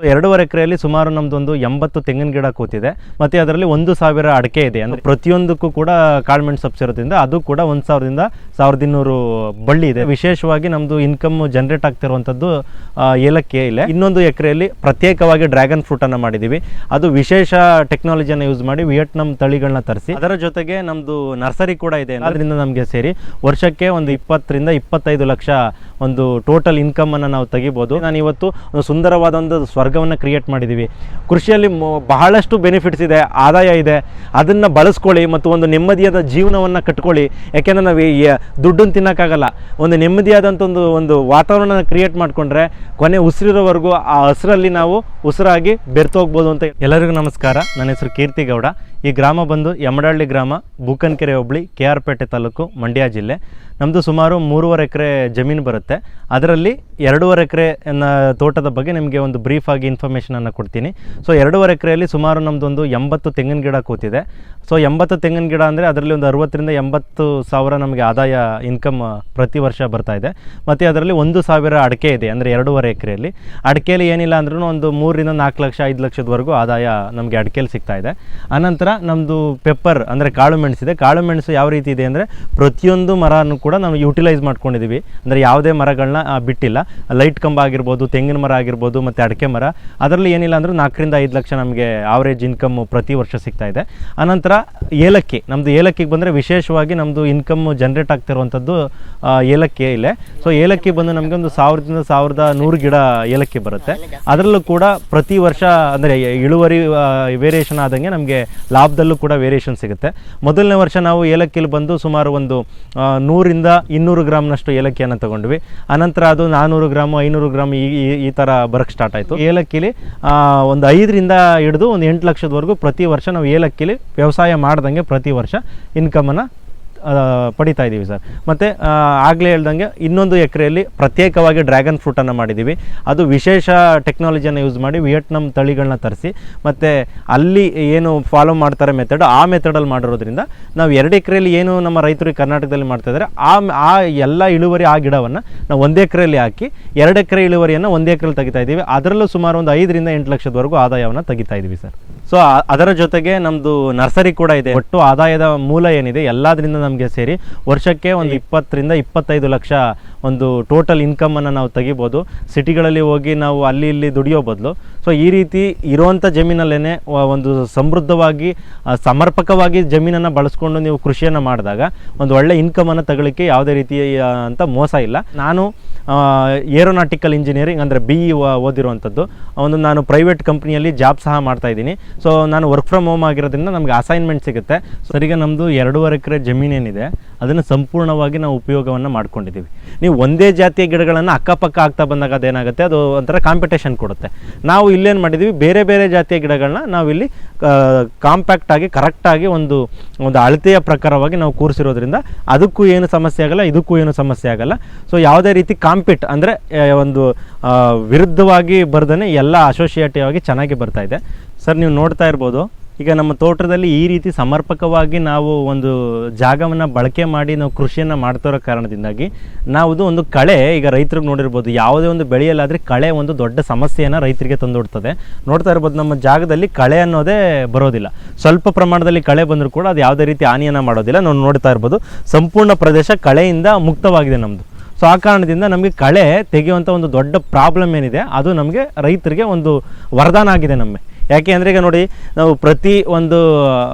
So ಎರಡೂವರೆ ಎಕರೆಯಲ್ಲಿ ಸುಮಾರು ನಮ್ದೊಂದು ಎಂಬತ್ತು ತೆಂಗಿನ ಗಿಡ ಕೂತಿದೆ. ಮತ್ತೆ ಅದರಲ್ಲಿ ಒಂದು ಸಾವಿರ ಅಡಿಕೆ ಇದೆ. ಅಂದ್ರೆ ಪ್ರತಿಯೊಂದಕ್ಕೂ ಕೂಡ ಕಾಳ್ಮೆಣ್ ಸಬ್ಸ್ ಇರೋದ್ರಿಂದ ಅದು ಕೂಡ ಒಂದು ಸಾವಿರದಿಂದ ಸಾವಿರದ ಇನ್ನೂರು ಬಳ್ಳಿ ಇದೆ. ವಿಶೇಷವಾಗಿ ನಮ್ದು ಇನ್ಕಮ್ ಜನರೇಟ್ ಆಗ್ತಿರುವಂಥದ್ದು ಏಲಕ್ಕಿ ಇಲೆ ಇನ್ನೊಂದು ಎಕರೆಯಲ್ಲಿ ಪ್ರತ್ಯೇಕವಾಗಿ ಡ್ರ್ಯಾಗನ್ ಫ್ರೂಟ್ ಅನ್ನ ಮಾಡಿದೀವಿ. ಅದು ವಿಶೇಷ ಟೆಕ್ನಾಲಜಿಯನ್ನು ಯೂಸ್ ಮಾಡಿ ವಿಯೆಟ್ನಾಂ ತಳಿಗಳನ್ನ ತರಿಸಿ. ಅದರ ಜೊತೆಗೆ ನಮ್ದು ನರ್ಸರಿ ಕೂಡ ಇದೆ. ಅದರಿಂದ ನಮಗೆ ಸೇರಿ ವರ್ಷಕ್ಕೆ ಒಂದು ಇಪ್ಪತ್ತರಿಂದ ಇಪ್ಪತ್ತೈದು ಲಕ್ಷ ಒಂದು ಟೋಟಲ್ ಇನ್ಕಮ್ ಅನ್ನ ನಾವು ತೆಗಿಬೋದು. ನಾನು ಇವತ್ತು ಒಂದು ಸುಂದರವಾದ ಒಂದು ಸ್ವರ್ಗವನ್ನು ಕ್ರಿಯೇಟ್ ಮಾಡಿದ್ದೀವಿ ಕೃಷಿಯಲ್ಲಿ ಬಹಳಷ್ಟು ಬೆನಿಫಿಟ್ಸ್ ಇದೆ, ಆದಾಯ ಇದೆ. ಅದನ್ನು ಬಳಸ್ಕೊಳ್ಳಿ ಮತ್ತು ಒಂದು ನೆಮ್ಮದಿಯಾದ ಜೀವನವನ್ನು ಕಟ್ಕೊಳ್ಳಿ. ಯಾಕೆಂದರೆ ನಾವು ದುಡ್ಡನ್ನು ತಿನ್ನೋಕ್ಕಾಗಲ್ಲ. ಒಂದು ನೆಮ್ಮದಿಯಾದಂಥ ಒಂದು ಒಂದು ವಾತಾವರಣ ಕ್ರಿಯೇಟ್ ಮಾಡಿಕೊಂಡ್ರೆ ಕೊನೆ ಉಸಿರಿರೋವರೆಗೂ ಆ ಹಸಿರಲ್ಲಿ ನಾವು ಉಸಿರಾಗಿ ಬೆರ್ತೋಗ್ಬೋದು ಅಂತ ಎಲ್ಲರಿಗೂ ನಮಸ್ಕಾರ. ನನ್ನ ಹೆಸರು ಕೀರ್ತಿ ಗೌಡ ಈ ಗ್ರಾಮ ಬಂದು ಯಮಡಹಳ್ಳಿ ಗ್ರಾಮ, ಬೂಕನ್ಕೆರೆ ಹೋಬಳಿ, ಕೆ ಆರ್ ಪೇಟೆ ತಾಲೂಕು, ಮಂಡ್ಯ ಜಿಲ್ಲೆ. ನಮ್ಮದು ಸುಮಾರು ಮೂರುವರೆ ಎಕರೆ ಜಮೀನು ಬರುತ್ತೆ. ಅದರಲ್ಲಿ ಎರಡೂವರೆ ಎಕರೆ ತೋಟದ ಬಗ್ಗೆ ನಿಮಗೆ ಒಂದು ಬ್ರೀಫ್ ಆಗಿ ಇನ್ಫಾರ್ಮೇಷನನ್ನು ಕೊಡ್ತೀನಿ. ಸೊ ಎರಡೂವರೆ ಎಕರೆಯಲ್ಲಿ ಸುಮಾರು ನಮ್ಮದೊಂದು ಎಂಬತ್ತು ತೆಂಗಿನ ಗಿಡ ಕೂತಿದೆ. ಸೊ ಎಂಬತ್ತು ತೆಂಗಿನ ಗಿಡ ಅಂದರೆ ಅದರಲ್ಲಿ ಒಂದು ಅರುವತ್ತರಿಂದ ಎಂಬತ್ತು ಸಾವಿರ ನಮಗೆ ಆದಾಯ ಇನ್ಕಮ್ ಪ್ರತಿ ವರ್ಷ ಬರ್ತಾ ಇದೆ. ಮತ್ತು ಅದರಲ್ಲಿ ಒಂದು ಸಾವಿರ ಅಡಿಕೆ ಇದೆ, ಅಂದರೆ ಎರಡೂವರೆ ಎಕರೆಯಲ್ಲಿ. ಅಡಿಕೆಯಲ್ಲಿ ಏನಿಲ್ಲ ಅಂದ್ರೂ ಒಂದು ಮೂರರಿಂದ ನಾಲ್ಕು ಲಕ್ಷ, ಐದು ಲಕ್ಷದವರೆಗೂ ಆದಾಯ ನಮಗೆ ಅಡಿಕೆಯಲ್ಲಿ ಸಿಗ್ತಾ ಇದೆ. ಆನಂತರ ನಮ್ಮದು ಪೆಪ್ಪರ್ ಅಂದರೆ ಕಾಳು ಮೆಣಸಿದೆ ಕಾಳು ಮೆಣಸು ಯಾವ ರೀತಿ ಇದೆ ಅಂದರೆ ಪ್ರತಿಯೊಂದು ಮರನೂ ಕೂಡ ನಾವು ಯುಟಿಲೈಸ್ ಮಾಡ್ಕೊಂಡಿದ್ದೀವಿ ಅಂದರೆ ಯಾವುದೇ ಮರಗಳನ್ನ ಬಿಟ್ಟಿಲ್ಲ. ಲೈಟ್ ಕಂಬ ಆಗಿರ್ಬೋದು, ತೆಂಗಿನ ಮರ ಆಗಿರ್ಬೋದು, ಮತ್ತು ಅಡಿಕೆ ಮರ. ಅದರಲ್ಲಿ ಏನಿಲ್ಲ ಅಂದರೆ ನಾಲ್ಕರಿಂದ ಐದು ಲಕ್ಷ ನಮಗೆ ಆವರೇಜ್ ಇನ್ಕಮ್ ಪ್ರತಿ ವರ್ಷ ಸಿಗ್ತಾ ಇದೆ. ಆನಂತರ ಏಲಕ್ಕಿ ನಮ್ಮದು ಏಲಕ್ಕಿಗೆ ಬಂದರೆ ವಿಶೇಷವಾಗಿ ನಮ್ಮದು ಇನ್ಕಮ್ ಜನರೇಟ್ ಆಗ್ತಿರುವಂಥದ್ದು ಏಲಕ್ಕಿ ಇಲ್ಲೇ. ಸೊ ಏಲಕ್ಕಿ ಬಂದು ನಮಗೆ ಒಂದು ಸಾವಿರದಿಂದ ಸಾವಿರದ ನೂರು ಗಿಡ ಏಲಕ್ಕಿ ಬರುತ್ತೆ. ಅದರಲ್ಲೂ ಕೂಡ ಪ್ರತಿ ವರ್ಷ, ಅಂದರೆ ಇಳುವರಿ ವೇರಿಯೇಷನ್ ಆದಂಗೆ ನಮಗೆ ಲಾಭದಲ್ಲೂ ಕೂಡ ವೇರಿಯೇಷನ್ ಸಿಗುತ್ತೆ. ಮೊದಲನೇ ವರ್ಷ ನಾವು ಏಲಕ್ಕಿಲಿ ಬಂದು ಸುಮಾರು ಒಂದು ನೂರಿಂದ ಇನ್ನೂರು ಗ್ರಾಮ್ನಷ್ಟು ಏಲಕ್ಕಿಯನ್ನು ತಗೊಂಡ್ವಿ. ಅನಂತರ ಅದು ನಾನ್ನೂರು ಗ್ರಾಮು, ಐನೂರು ಗ್ರಾಮ್ ಈ, ಈ- ಥರ ಬರಕ್ಕೆ ಸ್ಟಾರ್ಟ್ ಆಯಿತು. ಏಲಕ್ಕಿಲಿ ಒಂದು ಐದರಿಂದ ಹಿಡಿದು ಒಂದು ಎಂಟು ಲಕ್ಷದವರೆಗೂ ಪ್ರತಿ ವರ್ಷ ನಾವು ಏಲಕ್ಕಿಲಿ ವ್ಯವಸಾಯ ಮಾಡ್ದಂಗೆ ಪ್ರತಿ ವರ್ಷ ಇನ್ಕಮನ್ನು ಪಡಿತಾ ಇದ್ದೀವಿ ಸರ್. ಮತ್ತು ಆಗಲೇ ಹೇಳ್ದಂಗೆ ಇನ್ನೊಂದು ಎಕರೆಯಲ್ಲಿ ಪ್ರತ್ಯೇಕವಾಗಿ ಡ್ರ್ಯಾಗನ್ ಫ್ರೂಟನ್ನು ಮಾಡಿದ್ದೀವಿ ಅದು ವಿಶೇಷ ಟೆಕ್ನಾಲಜಿಯನ್ನು ಯೂಸ್ ಮಾಡಿ ವಿಯೆಟ್ನಾಮ್ ತಳಿಗಳನ್ನ ತರಿಸಿ, ಮತ್ತು ಅಲ್ಲಿ ಏನು ಫಾಲೋ ಮಾಡ್ತಾರೆ ಮೆಥಡ್, ಆ ಮೆಥಡಲ್ಲಿ ಮಾಡಿರೋದ್ರಿಂದ ನಾವು ಎರಡು ಎಕರೆಯಲ್ಲಿ ಏನು ನಮ್ಮ ರೈತರು ಕರ್ನಾಟಕದಲ್ಲಿ ಮಾಡ್ತಾ ಇದ್ದಾರೆ, ಆ ಆ ಎಲ್ಲ ಇಳುವರಿ ಆ ಗಿಡವನ್ನು ನಾವು ಒಂದು ಎಕರೆಯಲ್ಲಿ ಹಾಕಿ ಎರಡು ಎಕರೆ ಇಳುವರಿಯನ್ನು ಒಂದು ಎಕರೆಲಿ ತೆಗಿತಾ ಇದ್ದೀವಿ. ಅದರಲ್ಲೂ ಸುಮಾರು ಒಂದು ಐದರಿಂದ ಎಂಟು ಲಕ್ಷದವರೆಗೂ ಆದಾಯವನ್ನು ತೆಗಿತಾ ಇದ್ದೀವಿ ಸರ್. ಸೊ ಅದರ ಜೊತೆಗೆ ನಮ್ಮದು ನರ್ಸರಿ ಕೂಡ ಇದೆ. ಒಟ್ಟು ಆದಾಯದ ಮೂಲ ಏನಿದೆ, ಎಲ್ಲದರಿಂದ ನಮಗೆ ಸೇರಿ ವರ್ಷಕ್ಕೆ ಒಂದು ಇಪ್ಪತ್ತರಿಂದ ಇಪ್ಪತ್ತೈದು ಲಕ್ಷ ಒಂದು ಟೋಟಲ್ ಇನ್ಕಮನ್ನು ನಾವು ತೆಗಿಬೋದು. ಸಿಟಿಗಳಲ್ಲಿ ಹೋಗಿ ನಾವು ಅಲ್ಲಿ ಇಲ್ಲಿ ದುಡಿಯೋ ಬದಲು. ಸೊ ಈ ರೀತಿ ಇರುವಂಥ ಜಮೀನಲ್ಲೇ ಒಂದು ಸಮೃದ್ಧವಾಗಿ ಸಮರ್ಪಕವಾಗಿ ಜಮೀನನ್ನು ಬಳಸ್ಕೊಂಡು ನೀವು ಕೃಷಿಯನ್ನು ಮಾಡಿದಾಗ ಒಂದು ಒಳ್ಳೆ ಇನ್ಕಮನ್ನು ತಗೊಳ್ಳಿಕ್ಕೆ ಯಾವುದೇ ರೀತಿ ಅಂತ ಮೋಸ ಇಲ್ಲ. ನಾನು ಏರೋನಾಟಿಕಲ್ ಇಂಜಿನಿಯರಿಂಗ್ ಅಂದರೆ ಬಿ ಇ ಓದಿರುವಂಥದ್ದು ಒಂದು ನಾನು ಪ್ರೈವೇಟ್ ಕಂಪ್ನಿಯಲ್ಲಿ ಜಾಬ್ ಸಹ ಮಾಡ್ತಾ ಇದ್ದೀನಿ. ಸೊ ನಾನು ವರ್ಕ್ ಫ್ರಮ್ ಹೋಮ್ ಆಗಿರೋದ್ರಿಂದ ನಮಗೆ ಅಸೈನ್ಮೆಂಟ್ ಸಿಗುತ್ತೆ. ಸರಿಗೆ ನಮ್ಮದು ಎರಡೂವರೆ ಎಕರೆ ಜಮೀನೇನಿದೆ. ಅದನ್ನು ಸಂಪೂರ್ಣವಾಗಿ ನಾವು ಉಪಯೋಗವನ್ನು ಮಾಡ್ಕೊಂಡಿದ್ದೀವಿ. ಒಂದೇ ಜಾತಿಯ ಗಿಡಗಳನ್ನು ಅಕ್ಕಪಕ್ಕ ಆಗ್ತಾ ಬಂದಾಗ ಅದೇನಾಗುತ್ತೆ? ಅದು ಒಂಥರ ಕಾಂಪಿಟೇಷನ್ ಕೊಡುತ್ತೆ. ನಾವು ಇಲ್ಲೇನು ಮಾಡಿದ್ದೀವಿ ಬೇರೆ ಬೇರೆ ಜಾತಿಯ ಗಿಡಗಳನ್ನ ನಾವಿಲ್ಲಿ ಕಾಂಪ್ಯಾಕ್ಟಾಗಿ ಕರೆಕ್ಟಾಗಿ ಒಂದು ಒಂದು ಅಳತೆಯ ಪ್ರಕಾರವಾಗಿ ನಾವು ಕೂರಿಸಿರೋದ್ರಿಂದ ಅದಕ್ಕೂ ಏನು ಸಮಸ್ಯೆ ಆಗಲ್ಲ, ಇದಕ್ಕೂ ಏನು ಸಮಸ್ಯೆ ಆಗಲ್ಲ. ಸೊ ಯಾವುದೇ ರೀತಿ ಕಾಂಪಿಟ್ ಅಂದರೆ ಒಂದು ವಿರುದ್ಧವಾಗಿ ಬರ್ದೇ ಎಲ್ಲ ಅಸೋಸಿಯೇಟಿವ್ ಆಗಿ ಚೆನ್ನಾಗಿ ಬರ್ತಾ ಇದೆ. ಸರ್ ನೀವು ನೋಡ್ತಾ ಇರ್ಬೋದು. ಈಗ ನಮ್ಮ ತೋಟದಲ್ಲಿ ಈ ರೀತಿ ಸಮರ್ಪಕವಾಗಿ ನಾವು ಒಂದು ಜಾಗವನ್ನು ಬಳಕೆ ಮಾಡಿ ನಾವು ಕೃಷಿಯನ್ನು ಮಾಡ್ತಿರೋ ಕಾರಣದಿಂದಾಗಿ ನಾವು ಒಂದು ಕಳೆ, ಈಗ ರೈತರಿಗೆ ನೋಡಿರ್ಬೋದು, ಯಾವುದೇ ಒಂದು ಬೆಳೆಯಲ್ಲಾದರೆ ಕಳೆ ಒಂದು ದೊಡ್ಡ ಸಮಸ್ಯೆಯನ್ನು ರೈತರಿಗೆ ತಂದುಕೊಡ್ತದೆ ನೋಡ್ತಾ ಇರ್ಬೋದು, ನಮ್ಮ ಜಾಗದಲ್ಲಿ ಕಳೆ ಅನ್ನೋದೇ ಬರೋದಿಲ್ಲ. ಸ್ವಲ್ಪ ಪ್ರಮಾಣದಲ್ಲಿ ಕಳೆ ಬಂದರೂ ಕೂಡ ಅದು ಯಾವುದೇ ರೀತಿ ಹಾನಿಯನ್ನು ಮಾಡೋದಿಲ್ಲ. ನಾವು ನೋಡ್ತಾ ಇರ್ಬೋದು, ಸಂಪೂರ್ಣ ಪ್ರದೇಶ ಕಳೆಯಿಂದ ಮುಕ್ತವಾಗಿದೆ ನಮ್ಮದು ಸೊ, ಆ ಕಾರಣದಿಂದ ನಮಗೆ ಕಳೆ ತೆಗೆಯುವಂಥ ಒಂದು ದೊಡ್ಡ ಪ್ರಾಬ್ಲಮ್ ಏನಿದೆ, ಅದು ನಮಗೆ ರೈತರಿಗೆ ಒಂದು ವರದಾನ ಆಗಿದೆ ನಮಗೆ. ಯಾಕೆ ಅಂದರೆ ಈಗ ನೋಡಿ, ನಾವು ಪ್ರತಿ ಒಂದು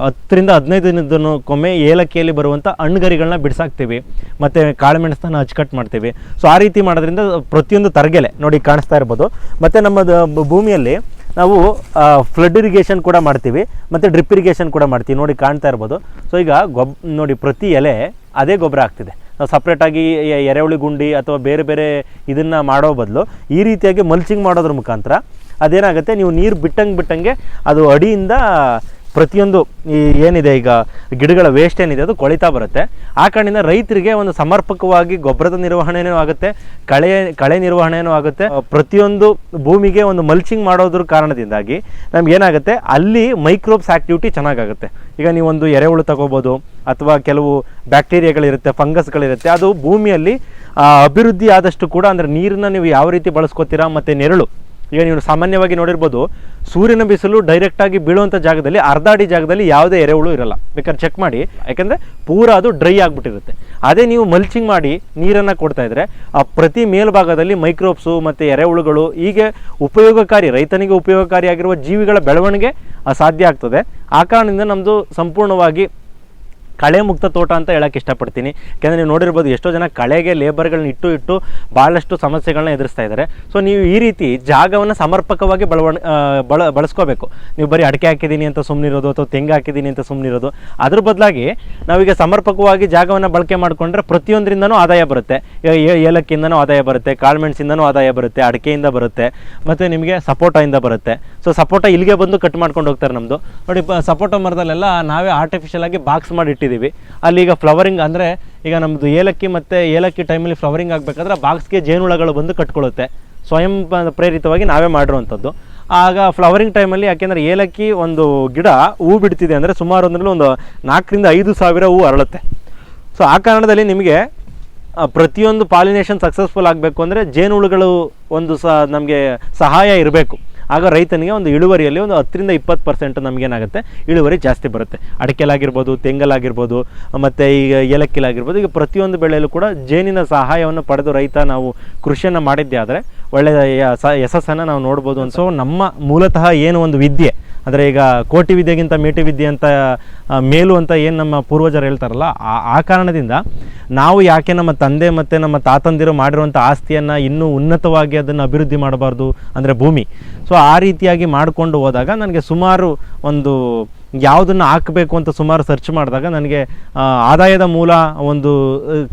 ಹತ್ತರಿಂದ ಹದಿನೈದು ದಿನದಕ್ಕೊಮ್ಮೆ ಏಲಕ್ಕಿಯಲ್ಲಿ ಬರುವಂಥ ಹಣ್ಣುಗರಿಗಳನ್ನ ಬಿಡಿಸಾಕ್ತೀವಿ. ಮತ್ತು ಕಾಳುಮೆಣಸನ್ನ ಅಚ್ಚುಕಟ್ಟು ಮಾಡ್ತೀವಿ. ಸೊ ಆ ರೀತಿ ಮಾಡೋದ್ರಿಂದ ಪ್ರತಿಯೊಂದು ತರಗೆಲೆ ನೋಡಿ ಕಾಣಿಸ್ತಾ ಇರ್ಬೋದು. ಮತ್ತು ನಮ್ಮ ಭೂಮಿಯಲ್ಲಿ ನಾವು ಫ್ಲಡ್ ಇರಿಗೇಷನ್ ಕೂಡ ಮಾಡ್ತೀವಿ. ಮತ್ತು ಡ್ರಿಪ್ ಇರಿಗೇಷನ್ ಕೂಡ ಮಾಡ್ತೀವಿ. ನೋಡಿ ಕಾಣ್ತಾ ಇರ್ಬೋದು. ಸೊ ಈಗ ಗೊಬ್, ನೋಡಿ ಪ್ರತಿ ಎಲೆ ಅದೇ ಗೊಬ್ಬರ ಆಗ್ತಿದೆ. ನಾವು ಸಪ್ರೇಟಾಗಿ ಎರೆಹುಳಿ ಗುಂಡಿ ಅಥವಾ ಬೇರೆ ಬೇರೆ ಇದನ್ನು ಮಾಡೋ ಬದಲು ಈ ರೀತಿಯಾಗಿ ಮಲ್ಚಿಂಗ್ ಮಾಡೋದ್ರ ಮುಖಾಂತರ ಅದೇನಾಗುತ್ತೆ? ನೀವು ನೀರು ಬಿಟ್ಟಂಗೆ ಬಿಟ್ಟಂಗೆ ಅದು ಅಡಿಯಿಂದ ಪ್ರತಿಯೊಂದು ಈ ಏನಿದೆ ಈಗ ಗಿಡಗಳ ವೇಸ್ಟ್ ಏನಿದೆ ಅದು ಕೊಳಿತಾ ಬರುತ್ತೆ. ಆ ಕಾರಣದಿಂದ ರೈತರಿಗೆ ಒಂದು ಸಮರ್ಪಕವಾಗಿ ಗೊಬ್ಬರದ ನಿರ್ವಹಣೆನೂ ಆಗುತ್ತೆ, ಕಳೆ ಕಳೆ ನಿರ್ವಹಣೆನೂ ಆಗುತ್ತೆ, ಪ್ರತಿಯೊಂದು ಭೂಮಿಗೆ ಒಂದು ಮಲ್ಚಿಂಗ್ ಮಾಡೋದ್ರ ಕಾರಣದಿಂದಾಗಿ ನಮ್ಗೆ ಏನಾಗುತ್ತೆ? ಅಲ್ಲಿ ಮೈಕ್ರೋಬ್ಸ್ ಆಕ್ಟಿವಿಟಿ ಚೆನ್ನಾಗಾಗುತ್ತೆ. ಈಗ ನೀವೊಂದು ಎರೆಹುಳು ತಗೋಬೋದು, ಅಥವಾ ಕೆಲವು ಬ್ಯಾಕ್ಟೀರಿಯಾಗಳಿರುತ್ತೆ ಫಂಗಸ್ಗಳಿರುತ್ತೆ ಅದು ಭೂಮಿಯಲ್ಲಿ ಅಭಿವೃದ್ಧಿ ಆದಷ್ಟು ಕೂಡ ಅಂದರೆ ನೀರನ್ನ ನೀವು ಯಾವ ರೀತಿ ಬಳಸ್ಕೋತೀರಾ ಮತ್ತು ನೆರಳು ಈಗ ನೀವು ಸಾಮಾನ್ಯವಾಗಿ ನೋಡಿರ್ಬೋದು, ಸೂರ್ಯನ ಬಿಸಿಲು ಡೈರೆಕ್ಟಾಗಿ ಬೀಳುವಂಥ ಜಾಗದಲ್ಲಿ, ಅರ್ಧ ಅಡಿ ಜಾಗದಲ್ಲಿ ಯಾವುದೇ ಎರೆಹುಳು ಇರಲ್ಲ. ಬೇಕಾದ್ರೆ ಚೆಕ್ ಮಾಡಿ. ಯಾಕಂದರೆ ಪೂರ ಅದು ಡ್ರೈ ಆಗಿಬಿಟ್ಟಿರುತ್ತೆ. ಅದೇ ನೀವು ಮಲ್ಚಿಂಗ್ ಮಾಡಿ ನೀರನ್ನು ಕೊಡ್ತಾ ಇದ್ರೆ, ಆ ಪ್ರತಿ ಮೇಲ್ಭಾಗದಲ್ಲಿ ಮೈಕ್ರೋಬ್ಸು ಮತ್ತು ಎರೆಹುಳುಗಳು ಹೀಗೆ ಉಪಯೋಗಕಾರಿ, ರೈತನಿಗೆ ಉಪಯೋಗಕಾರಿಯಾಗಿರುವ ಜೀವಿಗಳ ಬೆಳವಣಿಗೆ ಸಾಧ್ಯ ಆಗ್ತದೆ. ಆ ಕಾರಣದಿಂದ ನಮ್ಮದು ಸಂಪೂರ್ಣವಾಗಿ ಕಳೆ ಮುಕ್ತ ತೋಟ ಅಂತ ಹೇಳಕ್ಕೆ ಇಷ್ಟಪಡ್ತೀನಿ. ಯಾಕೆಂದರೆ ನೀವು ನೋಡಿರ್ಬೋದು ಎಷ್ಟೋ ಜನ ಕಳೆಗೆ ಲೇಬರ್ಗಳನ್ನ ಇಟ್ಟು ಇಟ್ಟು ಭಾಳಷ್ಟು ಸಮಸ್ಯೆಗಳನ್ನ ಎದುರಿಸ್ತಾ ಇದ್ದಾರೆ ಸೊ ನೀವು ಈ ರೀತಿ ಜಾಗವನ್ನು ಸಮರ್ಪಕವಾಗಿ ಬಳವಣ ಬಳ ಬಳಸ್ಕೋಬೇಕು. ನೀವು ಬರೀ ಅಡಿಕೆ ಹಾಕಿದ್ದೀನಿ ಅಂತ ಸುಮ್ಮನಿರೋದು ಅಥವಾ ತೆಂಗು ಹಾಕಿದ್ದೀನಿ ಅಂತ ಸುಮ್ಮನಿರೋದು ಅದ್ರ ಬದಲಾಗಿ ನಾವೀಗ ಸಮರ್ಪಕವಾಗಿ ಜಾಗವನ್ನು ಬಳಕೆ ಮಾಡಿಕೊಂಡ್ರೆ ಪ್ರತಿಯೊಂದರಿಂದನೂ ಆದಾಯ ಬರುತ್ತೆ. ಏಲಕ್ಕಿಂದನೂ ಆದಾಯ ಬರುತ್ತೆ ಕಾಳುಮೆಣಸಿಂದನೂ ಆದಾಯ ಬರುತ್ತೆ, ಅಡಿಕೆಯಿಂದ ಬರುತ್ತೆ, ಮತ್ತು ನಿಮಗೆ ಸಪೋಟದಿಂದ ಬರುತ್ತೆ. ಸೊ ಸಪೋಟ ಇಲ್ಲಿಗೆ ಬಂದು ಕಟ್ ಮಾಡ್ಕೊಂಡು ಹೋಗ್ತಾರೆ ನಮ್ಮದು ನೋಡಿ ಸಪೋಟೋ ಮರದಲ್ಲೆಲ್ಲ ನಾವೇ ಆರ್ಟಿಫಿಷಿಯಲ್ ಆಗಿ ಬಾಕ್ಸ್ ಮಾಡಿ ಅಲ್ಲಿ ಈಗ ಫ್ಲವರಿಂಗ್ ಅಂದರೆ ಈಗ ನಮ್ಮದು ಏಲಕ್ಕಿ ಮತ್ತು ಏಲಕ್ಕಿ ಟೈಮಲ್ಲಿ ಫ್ಲವರಿಂಗ್ ಆಗಬೇಕಾದ್ರೆ ಬಾಕ್ಸ್ಗೆ ಜೇನುಳಗಳು ಬಂದು ಕಟ್ಕೊಳ್ಳುತ್ತೆ ಸ್ವಯಂ ಪ್ರೇರಿತವಾಗಿ ನಾವೇ ಮಾಡಿರುವಂಥದ್ದು. ಆಗ ಫ್ಲವರಿಂಗ್ ಟೈಮಲ್ಲಿ ಯಾಕೆಂದರೆ ಏಲಕ್ಕಿ ಒಂದು ಗಿಡ ಹೂ ಬಿಡ್ತಿದೆ ಅಂದರೆ ಸುಮಾರು ಅಂದ್ರೆ ಒಂದು ನಾಲ್ಕರಿಂದ ಐದು ಸಾವಿರ ಹೂ ಅರಳುತ್ತೆ. ಸೊ ಆ ಕಾರಣದಲ್ಲಿ ನಿಮಗೆ ಪ್ರತಿಯೊಂದು ಪಾಲಿನೇಷನ್ ಸಕ್ಸಸ್ಫುಲ್ ಆಗಬೇಕು ಅಂದರೆ ಜೇನುಹುಳುಗಳು ಒಂದು ಸ ನಮಗೆ ಸಹಾಯ ಇರಬೇಕು. ಆಗ ರೈತನಿಗೆ ಒಂದು ಇಳುವರಿಯಲ್ಲಿ ಒಂದು ಹತ್ತರಿಂದ ಇಪ್ಪತ್ತು ಪರ್ಸೆಂಟ್ ನಮಗೇನಾಗುತ್ತೆ? ಇಳುವರಿ ಜಾಸ್ತಿ ಬರುತ್ತೆ. ಅಡಕೆಲಾಗಿರ್ಬೋದು, ತೆಂಗಲಾಗಿರ್ಬೋದು, ಮತ್ತು ಈಗ ಏಲಕ್ಕಿಲಾಗಿರ್ಬೋದು, ಈಗ ಪ್ರತಿಯೊಂದು ಬೆಳೆಯಲ್ಲೂ ಕೂಡ ಜೇನಿನ ಸಹಾಯವನ್ನು ಪಡೆದು ರೈತ ನಾವು ಕೃಷಿಯನ್ನು ಮಾಡಿದ್ದೇ ಆದರೆ ಒಳ್ಳೆಯ ಯಶಸ್ಸನ್ನು ನಾವು ನೋಡ್ಬೋದು ಸೊ ನಮ್ಮ ಮೂಲತಃ ಏನು ಒಂದು ವಿದ್ಯೆ ಅಂದರೆ ಈಗ ಕೋಟಿ ವಿದ್ಯೆಗಿಂತ ಮೇಟಿ ವಿದ್ಯೆ ಅಂತ ಮೇಲು ಅಂತ ಏನು ನಮ್ಮ ಪೂರ್ವಜರು ಹೇಳ್ತಾರಲ್ಲ, ಆ ಕಾರಣದಿಂದ ನಾವು ಯಾಕೆ ನಮ್ಮ ತಂದೆ ಮತ್ತು ನಮ್ಮ ತಾತಂದಿರು ಮಾಡಿರುವಂಥ ಆಸ್ತಿಯನ್ನು ಇನ್ನೂ ಉನ್ನತವಾಗಿ ಅದನ್ನು ಅಭಿವೃದ್ಧಿ ಮಾಡಬಾರ್ದು ಅಂದರೆ ಭೂಮಿ. ಸೊ ಆ ರೀತಿಯಾಗಿ ಮಾಡಿಕೊಂಡು ಹೋದಾಗ ನನಗೆ ಸುಮಾರು ಒಂದು ಯಾವುದನ್ನು ಹಾಕಬೇಕು ಅಂತ ಸುಮಾರು ಸರ್ಚ್ ಮಾಡಿದಾಗ ನನಗೆ ಆದಾಯದ ಮೂಲ ಒಂದು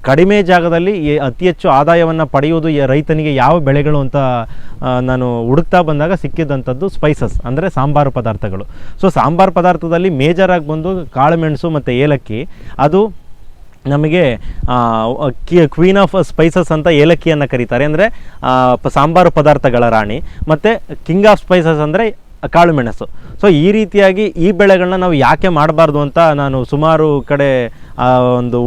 ಕಡಿಮೆ ಜಾಗದಲ್ಲಿ ಅತಿ ಹೆಚ್ಚು ಆದಾಯವನ್ನು ಪಡೆಯುವುದು ಯ- ರೈತನಿಗೆ ಯಾವ ಬೆಳೆಗಳು ಅಂತ ನಾನು ಹುಡುಕ್ತಾ ಬಂದಾಗ ಸಿಕ್ಕಿದ್ದಂಥದ್ದು ಸ್ಪೈಸಸ್ ಅಂದರೆ ಸಾಂಬಾರು ಪದಾರ್ಥಗಳು. ಸೊ ಸಾಂಬಾರು ಪದಾರ್ಥದಲ್ಲಿ ಮೇಜರಾಗಿ ಬಂದು ಕಾಳುಮೆಣಸು ಮತ್ತು ಏಲಕ್ಕಿ, ಅದು ನಮಗೆ ಕ್ವೀನ್ ಆಫ್ ಸ್ಪೈಸಸ್ ಅಂತ ಏಲಕ್ಕಿಯನ್ನು ಕರೀತಾರೆ, ಅಂದರೆ ಸಾಂಬಾರು ಪದಾರ್ಥಗಳ ರಾಣಿ. ಮತ್ತು ಕಿಂಗ್ ಆಫ್ ಸ್ಪೈಸಸ್ ಅಂದರೆ ಕಾಳುಮೆಣಸು ಸೊ ಈ ರೀತಿಯಾಗಿ ಈ ಬೆಳೆಗಳನ್ನ ನಾವು ಯಾಕೆ ಮಾಡಬಾರ್ದು ಅಂತ ನಾನು ಸುಮಾರು ಕಡೆ ಒಂದು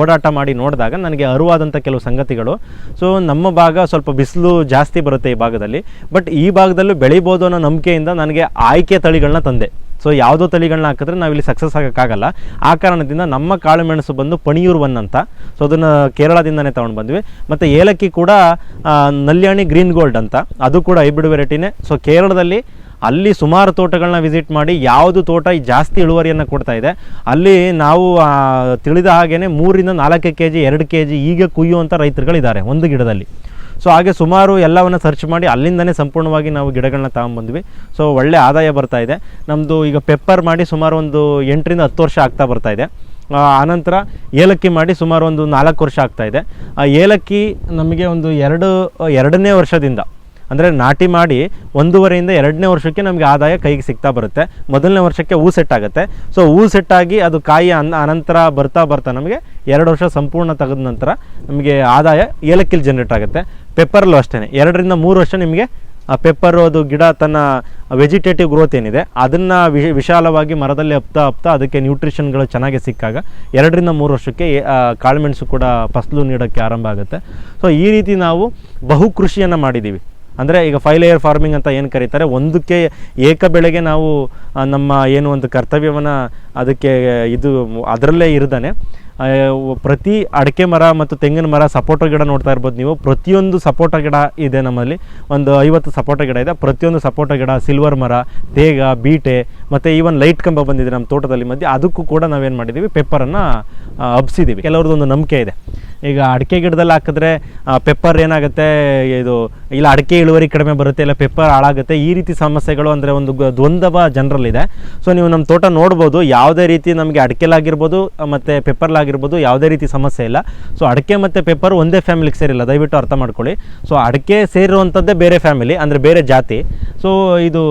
ಓಡಾಟ ಮಾಡಿ ನೋಡಿದಾಗ ನನಗೆ ಅರುವಾದಂಥ ಕೆಲವು ಸಂಗತಿಗಳು. ಸೊ ನಮ್ಮ ಭಾಗ ಸ್ವಲ್ಪ ಬಿಸಿಲು ಜಾಸ್ತಿ ಬರುತ್ತೆ ಈ ಭಾಗದಲ್ಲಿ. ಬಟ್ ಈ ಭಾಗದಲ್ಲೂ ಬೆಳಿಬೋದು ಅನ್ನೋ ನಂಬಿಕೆಯಿಂದ ನನಗೆ ಆಯ್ಕೆ ತಳಿಗಳನ್ನ ತಂದೆ. ಸೊ ಯಾವುದೋ ತಳಿಗಳನ್ನ ಹಾಕಿದ್ರೆ ನಾವಿಲ್ಲಿ ಸಕ್ಸಸ್ ಆಗೋಕ್ಕಾಗಲ್ಲ. ಆ ಕಾರಣದಿಂದ ನಮ್ಮ ಕಾಳುಮೆಣಸು ಬಂದು ಪಣಿಯೂರು ಒನ್ ಅಂತ. ಸೊ ಅದನ್ನು ಕೇರಳದಿಂದನೇ ತೊಗೊಂಡು ಬಂದ್ವಿ. ಮತ್ತು ಏಲಕ್ಕಿ ಕೂಡ ನಲ್ಯಾಣಿ ಗ್ರೀನ್ ಗೋಲ್ಡ್ ಅಂತ. ಅದು ಕೂಡ ಹೈಬ್ರಿಡ್ ವೆರೈಟಿನೇ. ಸೊ ಕೇರಳದಲ್ಲಿ ಅಲ್ಲಿ ಸುಮಾರು ತೋಟಗಳನ್ನ ವಿಸಿಟ್ ಮಾಡಿ ಯಾವುದು ತೋಟ ಜಾಸ್ತಿ ಇಳುವರಿಯನ್ನು ಕೊಡ್ತಾ ಇದೆ. ಅಲ್ಲಿ ನಾವು ತಿಳಿದ ಹಾಗೆಯೇ ಮೂರಿಂದ ನಾಲ್ಕು ಕೆ ಜಿ ಎರಡು ಕೆ ಜಿ ಈಗ ಕುಯ್ಯುವಂಥ ರೈತರುಗಳಿದ್ದಾರೆ ಒಂದು ಗಿಡದಲ್ಲಿ. ಸೊ, ಹಾಗೆ ಸುಮಾರು ಎಲ್ಲವನ್ನು ಸರ್ಚ್ ಮಾಡಿ ಅಲ್ಲಿಂದನೇ ಸಂಪೂರ್ಣವಾಗಿ ನಾವು ಗಿಡಗಳನ್ನ ತಗೊಂಬಂದ್ವಿ. ಸೊ, ಒಳ್ಳೆ ಆದಾಯ ಬರ್ತಾ ಇದೆ. ನಮ್ಮದು ಈಗ ಪೆಪ್ಪರ್ ಮಾಡಿ ಸುಮಾರು ಒಂದು ಎಂಟರಿಂದ ಹತ್ತು ವರ್ಷ ಆಗ್ತಾ ಬರ್ತಾ ಇದೆ. ಆನಂತರ ಏಲಕ್ಕಿ ಮಾಡಿ ಸುಮಾರು ಒಂದು ನಾಲ್ಕು ವರ್ಷ ಆಗ್ತಾ ಇದೆ. ಆ, ಏಲಕ್ಕಿ ನಮಗೆ ಒಂದು ಎರಡು ಎರಡನೇ ವರ್ಷದಿಂದ ಅಂದರೆ ನಾಟಿ ಮಾಡಿ ಒಂದೂವರೆಯಿಂದ ಎರಡನೇ ವರ್ಷಕ್ಕೆ ನಮಗೆ ಆದಾಯ ಕೈಗೆ ಸಿಗ್ತಾ ಬರುತ್ತೆ. ಮೊದಲನೇ ವರ್ಷಕ್ಕೆ ಹೂ ಸೆಟ್ ಆಗುತ್ತೆ. ಸೊ ಹೂ ಸೆಟ್ ಆಗಿ ಅದು ಕಾಯಿ ಅನ್, ಅನಂತರ ಬರ್ತಾ ಬರ್ತಾ ನಮಗೆ ಎರಡು ವರ್ಷ ಸಂಪೂರ್ಣ ತೆಗೆದ ನಂತರ ನಮಗೆ ಆದಾಯ ಏಲಕ್ಕಿಲಿ ಜನ್ರೇಟ್ ಆಗುತ್ತೆ. ಪೆಪ್ಪರಲ್ಲೂ ಅಷ್ಟೇ ಎರಡರಿಂದ ಮೂರು ವರ್ಷ ನಿಮಗೆ, ಆ ಪೆಪ್ಪರು ಅದು ಗಿಡ, ತನ್ನ ವೆಜಿಟೇಟಿವ್ ಗ್ರೋತ್ ಏನಿದೆ, ಅದನ್ನು ವಿಶ, ವಿಶಾಲವಾಗಿ ಮರದಲ್ಲಿ ಹಪ್ತಾ ಹಪ್ತಾ ಅದಕ್ಕೆ ನ್ಯೂಟ್ರಿಷನ್ಗಳು ಚೆನ್ನಾಗಿ ಸಿಕ್ಕಾಗ ಎರಡರಿಂದ ಮೂರು ವರ್ಷಕ್ಕೆ ಕಾಳುಮೆಣಸು ಕೂಡ ಫಸಲು ನೀಡೋಕ್ಕೆ ಆರಂಭ ಆಗುತ್ತೆ. ಸೊ ಈ ರೀತಿ ನಾವು ಬಹು ಕೃಷಿಯನ್ನು ಮಾಡಿದ್ದೀವಿ. ಅಂದರೆ ಈಗ ಫೈವ್ ಲೇಯರ್ ಫಾರ್ಮಿಂಗ್ ಅಂತ ಏನು ಕರೀತಾರೆ? ಒಂದಕ್ಕೆ ಏಕ ಬೆಳೆಗೆ ನಾವು ನಮ್ಮ ಏನು ಒಂದು ಕರ್ತವ್ಯವನ್ನು ಅದಕ್ಕೆ ಇದು ಅದರಲ್ಲೇ ಇರ್ದಾನೆ. ಪ್ರತಿ ಅಡಿಕೆ ಮರ ಮತ್ತು ತೆಂಗಿನ ಮರ ಸಪೋಟ ಗಿಡ ನೋಡ್ತಾ ಇರ್ಬೋದು ನೀವು. ಪ್ರತಿಯೊಂದು ಸಪೋಟ ಗಿಡ ಇದೆ ನಮ್ಮಲ್ಲಿ. ಒಂದು ಐವತ್ತು ಸಪೋಟ ಗಿಡ ಇದೆ. ಪ್ರತಿಯೊಂದು ಸಪೋಟ ಗಿಡ ಸಿಲ್ವರ್ ಮರ, ತೇಗ, ಬೀಟೆ ಮತ್ತು ಈವನ್ ಲೈಟ್ ಕಂಬ ಬಂದಿದೆ ನಮ್ಮ ತೋಟದಲ್ಲಿ ಮಧ್ಯೆ. ಅದಕ್ಕೂ ಕೂಡ ನಾವೇನು ಮಾಡಿದ್ದೀವಿ ಪೆಪ್ಪರನ್ನು ಹಬ್ಸಿದ್ದೀವಿ ಕೆಲವ್ರದ್ದು ಒಂದು ನಂಬಿಕೆ ಇದೆ. ಈಗ ಅಡಿಕೆ ಗಿಡದಲ್ಲಿ ಹಾಕಿದ್ರೆ ಪೆಪ್ಪರ್ ಏನಾಗುತ್ತೆ? ಇದು, ಇಲ್ಲ, ಅಡಿಕೆ ಇಳುವರಿ ಕಡಿಮೆ ಬರುತ್ತೆ, ಇಲ್ಲ ಪೆಪ್ಪರ್ ಹಾಳಾಗುತ್ತೆ. ಈ ರೀತಿ ಸಮಸ್ಯೆಗಳು ಅಂದರೆ ಒಂದು ದ್ವಂದ್ವ ಜನರಲ್ಲಿದೆ. ಸೊ ನೀವು ನಮ್ಮ ತೋಟ ನೋಡ್ಬೋದು. ಯಾವುದೇ ರೀತಿ ನಮಗೆ ಅಡಿಕೆಲಾಗಿರ್ಬೋದು ಮತ್ತು ಪೆಪ್ಪರ್ಲಾಗಿರ್ಬೋದು ಯಾವುದೇ ರೀತಿ ಸಮಸ್ಯೆ ಇಲ್ಲ. ಸೊ ಅಡಿಕೆ ಮತ್ತು ಪೇಪರ್ ಒಂದೇ ಫ್ಯಾಮಿಲಿಗೆ ಸೇರಿಲ್ಲ. ದಯವಿಟ್ಟು ಅರ್ಥ ಮಾಡ್ಕೊಳ್ಳಿ. ಸೊ ಅಡಿಕೆ ಸೇರಿರುವಂಥದ್ದೇ ಬೇರೆ ಫ್ಯಾಮಿಲಿ ಅಂದರೆ ಬೇರೆ ಜಾತಿ. ಸೊ ಇದು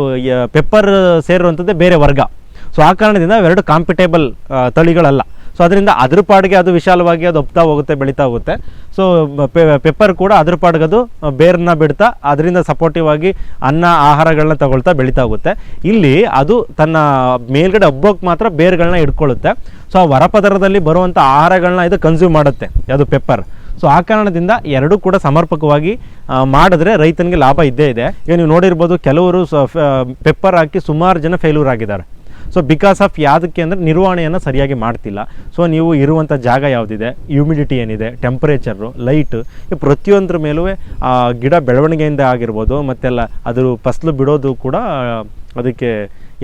ಪೆಪ್ಪರ್ ಸೇರಿರುವಂಥದ್ದೇ ಬೇರೆ ವರ್ಗ. ಸೊ ಆ ಕಾರಣದಿಂದ ಎರಡು ಕಾಂಪಿಟೇಬಲ್ ತಳಿಗಳಲ್ಲ. ಸೊ ಅದರಿಂದ ಅದ್ರ ಪಾಡಿಗೆ ಅದು ವಿಶಾಲವಾಗಿ ಅದು ಒಪ್ತಾ ಹೋಗುತ್ತೆ, ಬೆಳೀತಾ ಹೋಗುತ್ತೆ. ಸೊ ಪೆಪ್ಪರ್ ಕೂಡ ಅದ್ರ ಪಾಡಿಗೆ ಅದು ಬೇರನ್ನ ಬಿಡ್ತಾ ಅದರಿಂದ ಸಪೋರ್ಟಿವ್ ಆಗಿ ಅನ್ನ ಆಹಾರಗಳನ್ನ ತಗೊಳ್ತಾ ಬೆಳೀತಾ ಹೋಗುತ್ತೆ. ಇಲ್ಲಿ ಅದು ತನ್ನ ಮೇಲ್ಗಡೆ ಹಬ್ಬಕ್ಕೆ ಮಾತ್ರ ಬೇರ್ಗಳನ್ನ ಇಟ್ಕೊಳ್ಳುತ್ತೆ ಸೊ ಆ ಹೊರಪದರದಲ್ಲಿ ಬರುವಂಥ ಆಹಾರಗಳನ್ನ ಇದು ಕನ್ಸ್ಯೂಮ್ ಮಾಡುತ್ತೆ ಅದು ಪೆಪ್ಪರ್. ಸೊ ಆ ಕಾರಣದಿಂದ ಎರಡೂ ಕೂಡ ಸಮರ್ಪಕವಾಗಿ ಮಾಡಿದ್ರೆ ರೈತನಿಗೆ ಲಾಭ ಇದ್ದೇ ಇದೆ. ಈಗ ನೀವು ನೋಡಿರ್ಬೋದು ಕೆಲವರು ಪೆಪ್ಪರ್ ಹಾಕಿ ಸುಮಾರು ಜನ ಫೇಲ್ಯೂರ್ ಆಗಿದ್ದಾರೆ. ಸೊ ಬಿಕಾಸ್ ಆಫ್ ಯಾವುದಕ್ಕೆ ಅಂದರೆ ನಿರ್ವಹಣೆಯನ್ನು ಸರಿಯಾಗಿ ಮಾಡ್ತಿಲ್ಲ. ಸೊ ನೀವು ಇರುವಂಥ ಜಾಗ ಯಾವುದಿದೆ? ಹ್ಯೂಮಿಡಿಟಿ ಏನಿದೆ? ಟೆಂಪ್ರೇಚರು ಲೈಟ್ ಈ ಪ್ರತಿಯೊಂದ್ರ ಮೇಲೂ ಗಿಡ ಬೆಳವಣಿಗೆಯಿಂದ ಆಗಿರ್ಬೋದು, ಮತ್ತೆಲ್ಲ ಅದು ಫಸಲು ಬಿಡೋದು ಕೂಡ, ಅದಕ್ಕೆ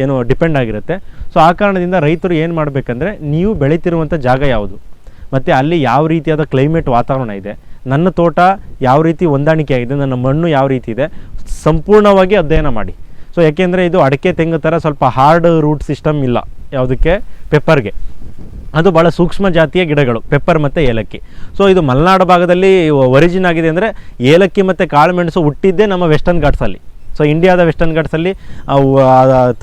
ಏನು ಡಿಪೆಂಡ್ ಆಗಿರುತ್ತೆ. ಸೊ ಆ ಕಾರಣದಿಂದ ರೈತರು ಏನು ಮಾಡಬೇಕಂದ್ರೆ, ನೀವು ಬೆಳೀತಿರುವಂಥ ಜಾಗ ಯಾವುದು? ಮತ್ತು ಅಲ್ಲಿ ಯಾವ ರೀತಿಯಾದ ಕ್ಲೈಮೇಟ್ ವಾತಾವರಣ ಇದೆ? ನನ್ನ ತೋಟ ಯಾವ ರೀತಿ ಹೊಂದಾಣಿಕೆ ಆಗಿದೆ? ನನ್ನ ಮಣ್ಣು ಯಾವ ರೀತಿ ಇದೆ? ಸಂಪೂರ್ಣವಾಗಿ ಅಧ್ಯಯನ ಮಾಡಿ. ಸೊ ಯಾಕೆಂದರೆ ಇದು ಅಡಿಕೆ ತೆಂಗು ಥರ ಸ್ವಲ್ಪ ಹಾರ್ಡ್ ರೂಟ್ ಸಿಸ್ಟಮ್ ಇಲ್ಲ ಯಾವುದಕ್ಕೆ? ಪೆಪ್ಪರ್ಗೆ. ಅದು ಭಾಳ ಸೂಕ್ಷ್ಮ ಜಾತಿಯ ಗಿಡಗಳು, ಪೆಪ್ಪರ್ ಮತ್ತು ಏಲಕ್ಕಿ. ಸೊ ಇದು ಮಲೆನಾಡು ಭಾಗದಲ್ಲಿ ಒರಿಜಿನ್ ಆಗಿದೆ ಅಂದರೆ ಏಲಕ್ಕಿ ಮತ್ತು ಕಾಳುಮೆಣಸು ಹುಟ್ಟಿದ್ದೇ ನಮ್ಮ ವೆಸ್ಟರ್ನ್ ಘಾಟ್ಸಲ್ಲಿ ಸೊ ಇಂಡಿಯಾದ ವೆಸ್ಟರ್ನ್ ಘಾಟ್ಸಲ್ಲಿ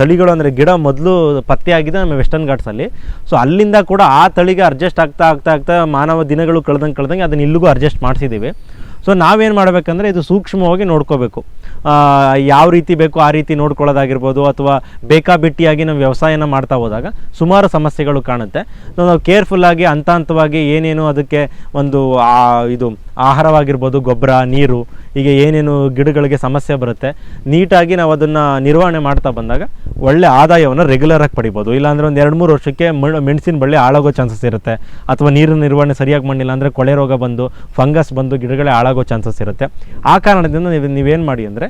ತಳಿಗಳು ಅಂದರೆ ಗಿಡ ಮೊದಲು ಪತ್ತೆಯಾಗಿದೆ ನಮ್ಮ ವೆಸ್ಟರ್ನ್ ಘಾಟ್ಸಲ್ಲಿ ಸೊ ಅಲ್ಲಿಂದ ಕೂಡ ಆ ತಳಿಗೆ ಅಡ್ಜಸ್ಟ್ ಆಗ್ತಾ ಆಗ್ತಾ ಆಗ್ತಾ ಮಾನವ ದಿನಗಳು ಕಳೆದಂಗೆ ಕಳೆದಂಗೆ ಅದನ್ನ ಇಲ್ಲಿಗೂ ಅಡ್ಜಸ್ಟ್ ಮಾಡಿಸಿದ್ದೀವಿ ಸೊ ನಾವೇನು ಮಾಡಬೇಕಂದ್ರೆ ಇದು ಸೂಕ್ಷ್ಮವಾಗಿ ನೋಡ್ಕೋಬೇಕು. ಯಾವ ರೀತಿ ಬೇಕು ಆ ರೀತಿ ನೋಡ್ಕೊಳ್ಳೋದಾಗಿರ್ಬೋದು ಅಥವಾ ಬೇಕಾಬಿಟ್ಟಿಯಾಗಿ ನಾವು ವ್ಯವಸಾಯನ ಮಾಡ್ತಾ ಹೋದಾಗ ಸುಮಾರು ಸಮಸ್ಯೆಗಳು ಕಾಣುತ್ತೆ. ನಾವು ಕೇರ್ಫುಲ್ಲಾಗಿ ಹಂತ ಹಂತವಾಗಿ ಏನೇನು ಅದಕ್ಕೆ ಒಂದು ಇದು ಆಹಾರವಾಗಿರ್ಬೋದು, ಗೊಬ್ಬರ, ನೀರು ಹೀಗೆ ಏನೇನು ಗಿಡಗಳಿಗೆ ಸಮಸ್ಯೆ ಬರುತ್ತೆ, ನೀಟಾಗಿ ನಾವು ಅದನ್ನು ನಿರ್ವಹಣೆ ಮಾಡ್ತಾ ಬಂದಾಗ ಒಳ್ಳೆ ಆದಾಯವನ್ನು ರೆಗ್ಯುಲರಾಗಿ ಪಡಿಬೋದು. ಇಲ್ಲಾಂದರೆ ಒಂದು ಎರಡು ಮೂರು ವರ್ಷಕ್ಕೆ ಮೆಣಸಿನ ಬಳ್ಳಿ ಹಾಳಾಗೋ ಚಾನ್ಸಸ್ ಇರುತ್ತೆ. ಅಥವಾ ನೀರಿನ ನಿರ್ವಹಣೆ ಸರಿಯಾಗಿ ಮಾಡಿಲ್ಲ ಅಂದರೆ ಕೊಳೆ ರೋಗ ಬಂದು, ಫಂಗಸ್ ಬಂದು ಗಿಡಗಳೇ ಹಾಳಾಗೋ ಚಾನ್ಸಸ್ ಇರುತ್ತೆ. ಆ ಕಾರಣದಿಂದ ನೀವು, ನೀವೇನು ಮಾಡಿ ಅಂದರೆ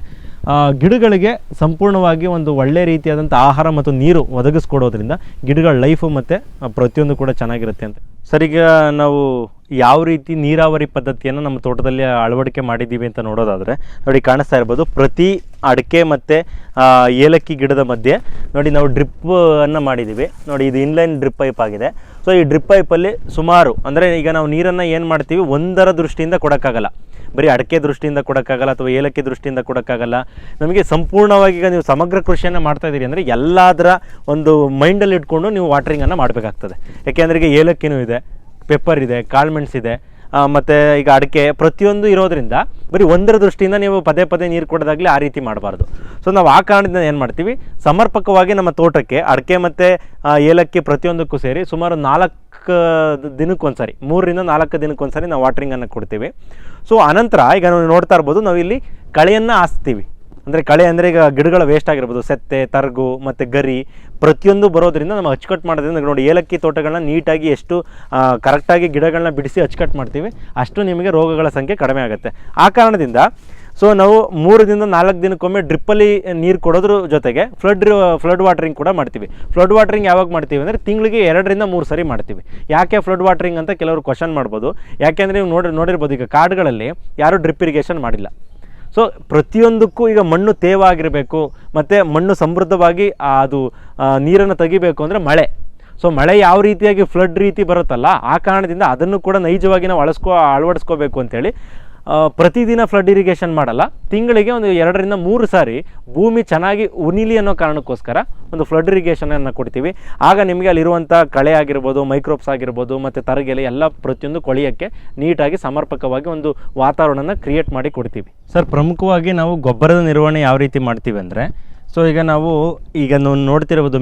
ಗಿಡಗಳಿಗೆ ಸಂಪೂರ್ಣವಾಗಿ ಒಂದು ಒಳ್ಳೆ ರೀತಿಯಾದಂಥ ಆಹಾರ ಮತ್ತು ನೀರು ಒದಗಿಸ್ಕೊಡೋದ್ರಿಂದ ಗಿಡಗಳ ಲೈಫು ಮತ್ತು ಪ್ರತಿಯೊಂದು ಕೂಡ ಚೆನ್ನಾಗಿರುತ್ತೆ ಅಂತ. ಸರಿಗ ನಾವು ಯಾವ ರೀತಿ ನೀರಾವರಿ ಪದ್ಧತಿಯನ್ನು ನಮ್ಮ ತೋಟದಲ್ಲಿ ಅಳವಡಿಕೆ ಮಾಡಿದ್ದೀವಿ ಅಂತ ನೋಡೋದಾದರೆ, ನೋಡಿ ಕಾಣಿಸ್ತಾ ಇರ್ಬೋದು, ಪ್ರತಿ ಅಡಿಕೆ ಮತ್ತು ಏಲಕ್ಕಿ ಗಿಡದ ಮಧ್ಯೆ, ನೋಡಿ ನಾವು ಡ್ರಿಪ್ಪನ್ನು ಮಾಡಿದ್ದೀವಿ. ನೋಡಿ ಇದು ಇನ್ಲೈನ್ ಡ್ರಿಪ್ ಪೈಪ್ ಆಗಿದೆ. ಸೊ ಈ ಡ್ರಿಪ್ ಪೈಪಲ್ಲಿ ಸುಮಾರು, ಅಂದರೆ ಈಗ ನಾವು ನೀರನ್ನು ಏನು ಮಾಡ್ತೀವಿ, ಒಂದರ ದೃಷ್ಟಿಯಿಂದ ಕೊಡೋಕ್ಕಾಗಲ್ಲ. ಬರೀ ಅಡಕೆ ದೃಷ್ಟಿಯಿಂದ ಕೊಡೋಕ್ಕಾಗಲ್ಲ ಅಥವಾ ಏಲಕ್ಕಿ ದೃಷ್ಟಿಯಿಂದ ಕೊಡೋಕ್ಕಾಗಲ್ಲ. ನಮಗೆ ಸಂಪೂರ್ಣವಾಗಿ ಈಗ ನೀವು ಸಮಗ್ರ ಕೃಷಿಯನ್ನು ಮಾಡ್ತಾ ಇದ್ದೀರಿ ಅಂದರೆ ಎಲ್ಲದರ ಒಂದು ಮೈಂಡಲ್ಲಿ ಇಟ್ಕೊಂಡು ನೀವು ವಾಟ್ರಿಂಗನ್ನು ಮಾಡಬೇಕಾಗ್ತದೆ. ಯಾಕೆಂದರೆ ಈಗ ಏಲಕ್ಕಿನೂ ಇದೆ ಪೆಪ್ಪರ್ ಇದೆ ಕಾಳುಮೆಣಸಿದೆ ಮತ್ತೆ ಈಗ ಅಡಿಕೆ ಪ್ರತಿಯೊಂದು ಇರೋದ್ರಿಂದ ಬರೀ ಒಂದರ ದೃಷ್ಟಿಯಿಂದ ನೀವು ಪದೇ ಪದೇ ನೀರು ಕೊಡೋದಾಗಲಿ ಆ ರೀತಿ ಮಾಡಬಾರ್ದು. ಸೊ ನಾವು ಆ ಕಾರಣದಿಂದ ಏನು ಮಾಡ್ತೀವಿ? ಸಮರ್ಪಕವಾಗಿ ನಮ್ಮ ತೋಟಕ್ಕೆ ಅಡಿಕೆ ಮತ್ತು ಏಲಕ್ಕಿ ಪ್ರತಿಯೊಂದಕ್ಕೂ ಸೇರಿ ಸುಮಾರು ನಾಲ್ಕು ದಿನಕ್ಕೊಂದ್ಸರಿ, ಮೂರರಿಂದ ನಾಲ್ಕು ದಿನಕ್ಕೊಂದ್ಸರಿ ನಾವು ವಾಟ್ರಿಂಗನ್ನು ಕೊಡ್ತೀವಿ. ಸೊ ಅನಂತರ ಈಗ ನಾವು ನೋಡ್ತಾ ಇರ್ಬೋದು ನಾವು ಇಲ್ಲಿ ಕಳೆಯನ್ನು ಹಾಸ್ತೀವಿ. ಅಂದರೆ ಕಳೆ ಅಂದರೆ ಈಗ ಗಿಡಗಳ ವೇಸ್ಟ್ ಆಗಿರ್ಬೋದು, ಸೆತ್ತೆ, ತರಗು ಮತ್ತು ಗರಿ ಪ್ರತಿಯೊಂದು ಬರೋದರಿಂದ ನಮ್ಮ ಅಚ್ಚುಕಟ್ಟು ಮಾಡೋದ್ರಿಂದ ನೋಡಿ ಏಲಕ್ಕಿ ತೋಟಗಳನ್ನ ನೀಟಾಗಿ ಎಷ್ಟು ಕರೆಕ್ಟಾಗಿ ಗಿಡಗಳನ್ನ ಬಿಡಿಸಿ ಅಚ್ಚುಕಟ್ಟು ಮಾಡ್ತೀವಿ, ಅಷ್ಟು ನಿಮಗೆ ರೋಗಗಳ ಸಂಖ್ಯೆ ಕಡಿಮೆ ಆಗುತ್ತೆ. ಆ ಕಾರಣದಿಂದ ಸೊ ನಾವು ಮೂರರಿಂದ ನಾಲ್ಕು ದಿನಕ್ಕೊಮ್ಮೆ ಡ್ರಿಪ್ಪಲ್ಲಿ ನೀರು ಕೊಡೋದ್ರ ಜೊತೆಗೆ ಫ್ಲಡ್ ಫ್ಲಡ್ ವಾಟ್ರಿಂಗ್ ಕೂಡ ಮಾಡ್ತೀವಿ. ಫ್ಲಡ್ ವಾಟ್ರಿಂಗ್ ಯಾವಾಗ ಮಾಡ್ತೀವಿ ಅಂದರೆ ತಿಂಗಳಿಗೆ ಎರಡರಿಂದ ಮೂರು ಸರಿ ಮಾಡ್ತೀವಿ. ಯಾಕೆ ಫ್ಲಡ್ ವಾಟ್ರಿಂಗ್ ಅಂತ ಕೆಲವರು ಕ್ವಶನ್ ಮಾಡ್ಬೋದು. ಯಾಕೆಂದರೆ ನೀವು ನೋಡಿ, ನೋಡಿರ್ಬೋದು ಈಗ ಕಾಡುಗಳಲ್ಲಿ ಯಾರೂ ಡ್ರಿಪ್ ಇರಿಗೇಷನ್ ಮಾಡಿಲ್ಲ. ಸೊ ಪ್ರತಿಯೊಂದಕ್ಕೂ ಈಗ ಮಣ್ಣು ತೇವಾಗಿರಬೇಕು, ಮತ್ತು ಮಣ್ಣು ಸಮೃದ್ಧವಾಗಿ ಅದು ನೀರನ್ನು ತೆಗಿಬೇಕು ಅಂದರೆ ಮಳೆ. ಸೊ ಮಳೆ ಯಾವ ರೀತಿಯಾಗಿ ಫ್ಲಡ್ ರೀತಿ ಬರುತ್ತಲ್ಲ, ಆ ಕಾರಣದಿಂದ ಅದನ್ನು ಕೂಡ ನೈಜವಾಗಿ ನಾವು ಅಳಸ್ಕೋ, ಅಳವಡಿಸ್ಕೋಬೇಕು ಅಂತೇಳಿ ಪ್ರತಿದಿನ ಫ್ಲಡ್ ಇರಿಗೇಷನ್ ಮಾಡಲ್ಲ. ತಿಂಗಳಿಗೆ ಒಂದು ಎರಡರಿಂದ ಮೂರು ಸಾರಿ ಭೂಮಿ ಚೆನ್ನಾಗಿ ಉನಿಲಿ ಅನ್ನೋ ಕಾರಣಕ್ಕೋಸ್ಕರ ಒಂದು ಫ್ಲಡ್ ಇರಿಗೇಷನನ್ನು ಕೊಡ್ತೀವಿ. ಆಗ ನಿಮಗೆ ಅಲ್ಲಿರುವಂಥ ಕಳೆ ಆಗಿರ್ಬೋದು ಮೈಕ್ರೋಬ್ಸ್ ಆಗಿರ್ಬೋದು, ಮತ್ತು ತರಗೆಲೆ ಎಲ್ಲ ಪ್ರತಿಯೊಂದು ಕೊಳೆಯೋಕ್ಕೆ ನೀಟಾಗಿ ಸಮರ್ಪಕವಾಗಿ ಒಂದು ವಾತಾವರಣನ ಕ್ರಿಯೇಟ್ ಮಾಡಿ ಕೊಡ್ತೀವಿ. ಸರ್, ಪ್ರಮುಖವಾಗಿ ನಾವು ಗೊಬ್ಬರದ ನಿರ್ವಹಣೆ ಯಾವ ರೀತಿ ಮಾಡ್ತೀವಿ ಅಂದರೆ ಸೊ ಈಗ ನಾವು ಈಗ ನಾವು ನೋಡ್ತಿರ್ಬೋದು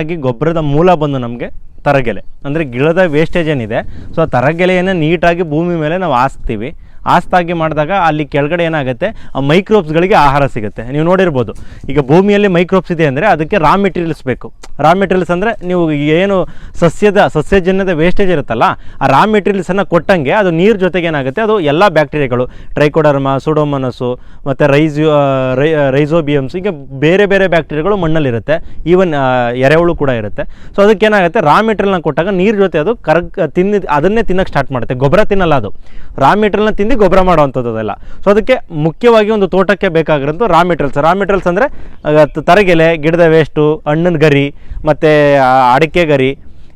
ಆಗಿ ಗೊಬ್ಬರದ ಮೂಲ ಬಂದು ನಮಗೆ ತರಗೆಲೆ. ಅಂದರೆ ಗಿಡದ ವೇಸ್ಟೇಜ್ ಏನಿದೆ ಸೊ ಆ ತರಗೆಲೆಯನ್ನು ನೀಟಾಗಿ ಭೂಮಿ ಮೇಲೆ ನಾವು ಹಾಸ್ತೀವಿ. ಆಸ್ತಾಗಿ ಮಾಡಿದಾಗ ಅಲ್ಲಿ ಕೆಳಗಡೆ ಏನಾಗುತ್ತೆ? ಆ ಮೈಕ್ರೋಬ್ಸ್ಗಳಿಗೆ ಆಹಾರ ಸಿಗುತ್ತೆ. ನೀವು ನೋಡಿರ್ಬೋದು. ಈಗ ಭೂಮಿಯಲ್ಲಿ ಮೈಕ್ರೋಬ್ಸ್ ಇದೆ ಅಂದರೆ ಅದಕ್ಕೆ ರಾ ಮೆಟೀರಿಯಲ್ಸ್ ಬೇಕು. ರಾ ಮೆಟೀರಿಯಲ್ಸ್ ಅಂದರೆ ನೀವು ಏನು ಸಸ್ಯದ, ಸಸ್ಯಜನ್ಯದ ವೇಸ್ಟೇಜ್ ಇರುತ್ತಲ್ಲ, ಆ ರಾ ಮೆಟೀರಿಯಲ್ಸನ್ನು ಕೊಟ್ಟಂಗೆ ಅದು ನೀರು ಜೊತೆಗೆ ಏನಾಗುತ್ತೆ? ಅದು ಎಲ್ಲ ಬ್ಯಾಕ್ಟೀರಿಯಾಗಳು ಟ್ರೈಕೋಡರ್ಮ ಸೋಡೋಮನಸ್ಸು ಮತ್ತು ರೈಸ್ಯೋ ರೈ ರೈಸೋಬಿಯಮ್ಸ್ ಹೀಗೆ ಬೇರೆ ಬೇರೆ ಬ್ಯಾಕ್ಟೀರಿಯಾಗಳು ಮಣ್ಣಲ್ಲಿರುತ್ತೆ. ಈವನ್ ಎರೆಹುಳು ಕೂಡ ಇರುತ್ತೆ. ಸೊ ಅದಕ್ಕೆ ಏನಾಗುತ್ತೆ? ರಾ ಮೆಟೀರಿಯಲ್ನ ಕೊಟ್ಟಾಗ ನೀರು ಜೊತೆ ಅದು ಕರಗ್ ತಿನ್ನ ಅದನ್ನೇ ತಿನ್ನೋಕ್ಕೆ ಸ್ಟಾರ್ಟ್ ಮಾಡುತ್ತೆ. ಗೊಬ್ಬರ ತಿನ್ನಲ್ಲ ಅದು. ರಾ ಮೆಟೀರಿಯಲ್ನ ತಿಂದು ಗೊಬ್ಬರ ಮಾಡುವಂಥದ್ದು ಅದೆಲ್ಲ. ಸೊ ಅದಕ್ಕೆ ಮುಖ್ಯವಾಗಿ ಒಂದು ತೋಟಕ್ಕೆ ಬೇಕಾಗಿರೋದು ರಾ ಮೆಟೀರಿಯಲ್ಸ್ ರಾ ಮೆಟೀರಿಯಲ್ಸ್ ಅಂದರೆ ತರಗೆಲೆ, ಗಿಡದ ವೇಸ್ಟು ಹಣ್ಣಿನ ಗರಿ, ಮತ್ತು ಅಡಿಕೆ ಗರಿ,